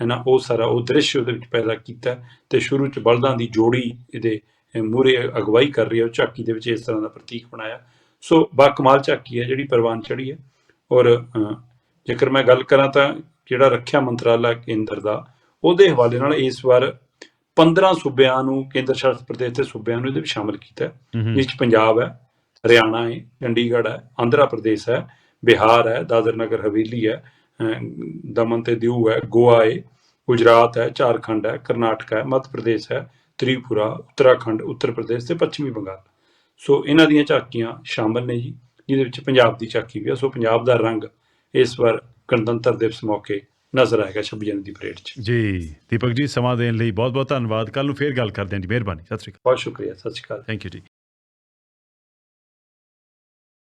B: ਹੈ ਨਾ ਉਹ ਸਾਰਾ ਉਹ ਦ੍ਰਿਸ਼ ਉਹਦੇ ਵਿੱਚ ਪੈਦਾ ਕੀਤਾ ਤੇ ਸ਼ੁਰੂ ਚ ਬਲਦਾਂ ਦੀ ਜੋੜੀ ਇਹਦੇ ਮੂਰੇ ਅਗਵਾਈ ਕਰ ਰਹੀ ਹੈ ਉਹ ਝਾਕੀ ਦੇ ਵਿੱਚ ਇਸ ਤਰ੍ਹਾਂ ਦਾ ਪ੍ਰਤੀਕ ਬਣਾਇਆ। ਸੋ ਬਾ ਕਮਾਲ ਝਾਕੀ ਹੈ ਜਿਹੜੀ ਪ੍ਰਵਾਨ ਚੜੀ ਹੈ ਔਰ ਜੇਕਰ ਮੈਂ ਗੱਲ ਕਰਾਂ ਤਾਂ ਜਿਹੜਾ ਰੱਖਿਆ ਮੰਤਰਾਲਾ ਕੇਂਦਰ ਦਾ ਉਹਦੇ ਹਵਾਲੇ ਨਾਲ ਇਸ ਵਾਰ 15 ਸੂਬਿਆਂ ਨੂੰ ਕੇਂਦਰ ਸ਼ਾਸਿਤ ਪ੍ਰਦੇਸ਼ ਦੇ ਸੂਬਿਆਂ ਨੂੰ ਇਹਦੇ ਵਿੱਚ ਸ਼ਾਮਲ ਕੀਤਾ ਹੈ।
A: ਹੂੰ
B: ਜਿਸ 'ਚ ਪੰਜਾਬ ਹੈ ਹਰਿਆਣਾ ਹੈ ਚੰਡੀਗੜ੍ਹ ਹੈ ਆਂਧਰਾ ਪ੍ਰਦੇਸ਼ ਹੈ ਬਿਹਾਰ ਹੈ ਦਾਦਰ ਨਗਰ ਹਵੇਲੀ ਹੈ ਦਮਨ ਤੇ ਦਿਊ ਹੈ ਗੋਆ ਹੈ ਗੁਜਰਾਤ ਹੈ ਝਾਰਖੰਡ ਹੈ ਕਰਨਾਟਕ ਹੈ ਮੱਧ ਪ੍ਰਦੇਸ਼ ਹੈ ਤ੍ਰਿਪੁਰਾ ਉੱਤਰਾਖੰਡ ਉੱਤਰ ਪ੍ਰਦੇਸ਼ ਤੇ ਪੱਛਮੀ ਬੰਗਾਲ। ਸੋ ਇਹਨਾਂ ਦੀਆਂ ਝਾਕੀਆਂ ਸ਼ਾਮਲ ਨੇ ਜੀ ਜਿਹਦੇ ਵਿੱਚ ਪੰਜਾਬ ਦੀ ਝਾਕੀ ਵੀ ਹੈ। ਸੋ ਪੰਜਾਬ ਦਾ ਰੰਗ ਇਸ ਵਾਰ ਗਣਤੰਤਰ ਦਿਵਸ ਮੌਕੇ ਨਜ਼ਰ ਆਏਗਾ 26 ਜਨਵਰੀ ਦੀ ਪਰੇਡ 'ਚ।
A: ਜੀ ਦੀਪਕ ਜੀ ਸਮਾਂ ਦੇਣ ਲਈ ਬਹੁਤ ਬਹੁਤ ਧੰਨਵਾਦ। ਕੱਲ ਨੂੰ ਫੇਰ ਗੱਲ ਕਰਦੇ ਹਾਂ ਜੀ। ਮਿਹਰਬਾਨੀ। ਸਤਿ ਸ਼੍ਰੀ ਅਕਾਲ।
B: ਬਹੁਤ ਸ਼ੁਕਰੀਆ। ਸਤਿ ਸ਼੍ਰੀ ਅਕਾਲ।
A: ਥੈਂਕ ਯੂ ਜੀ।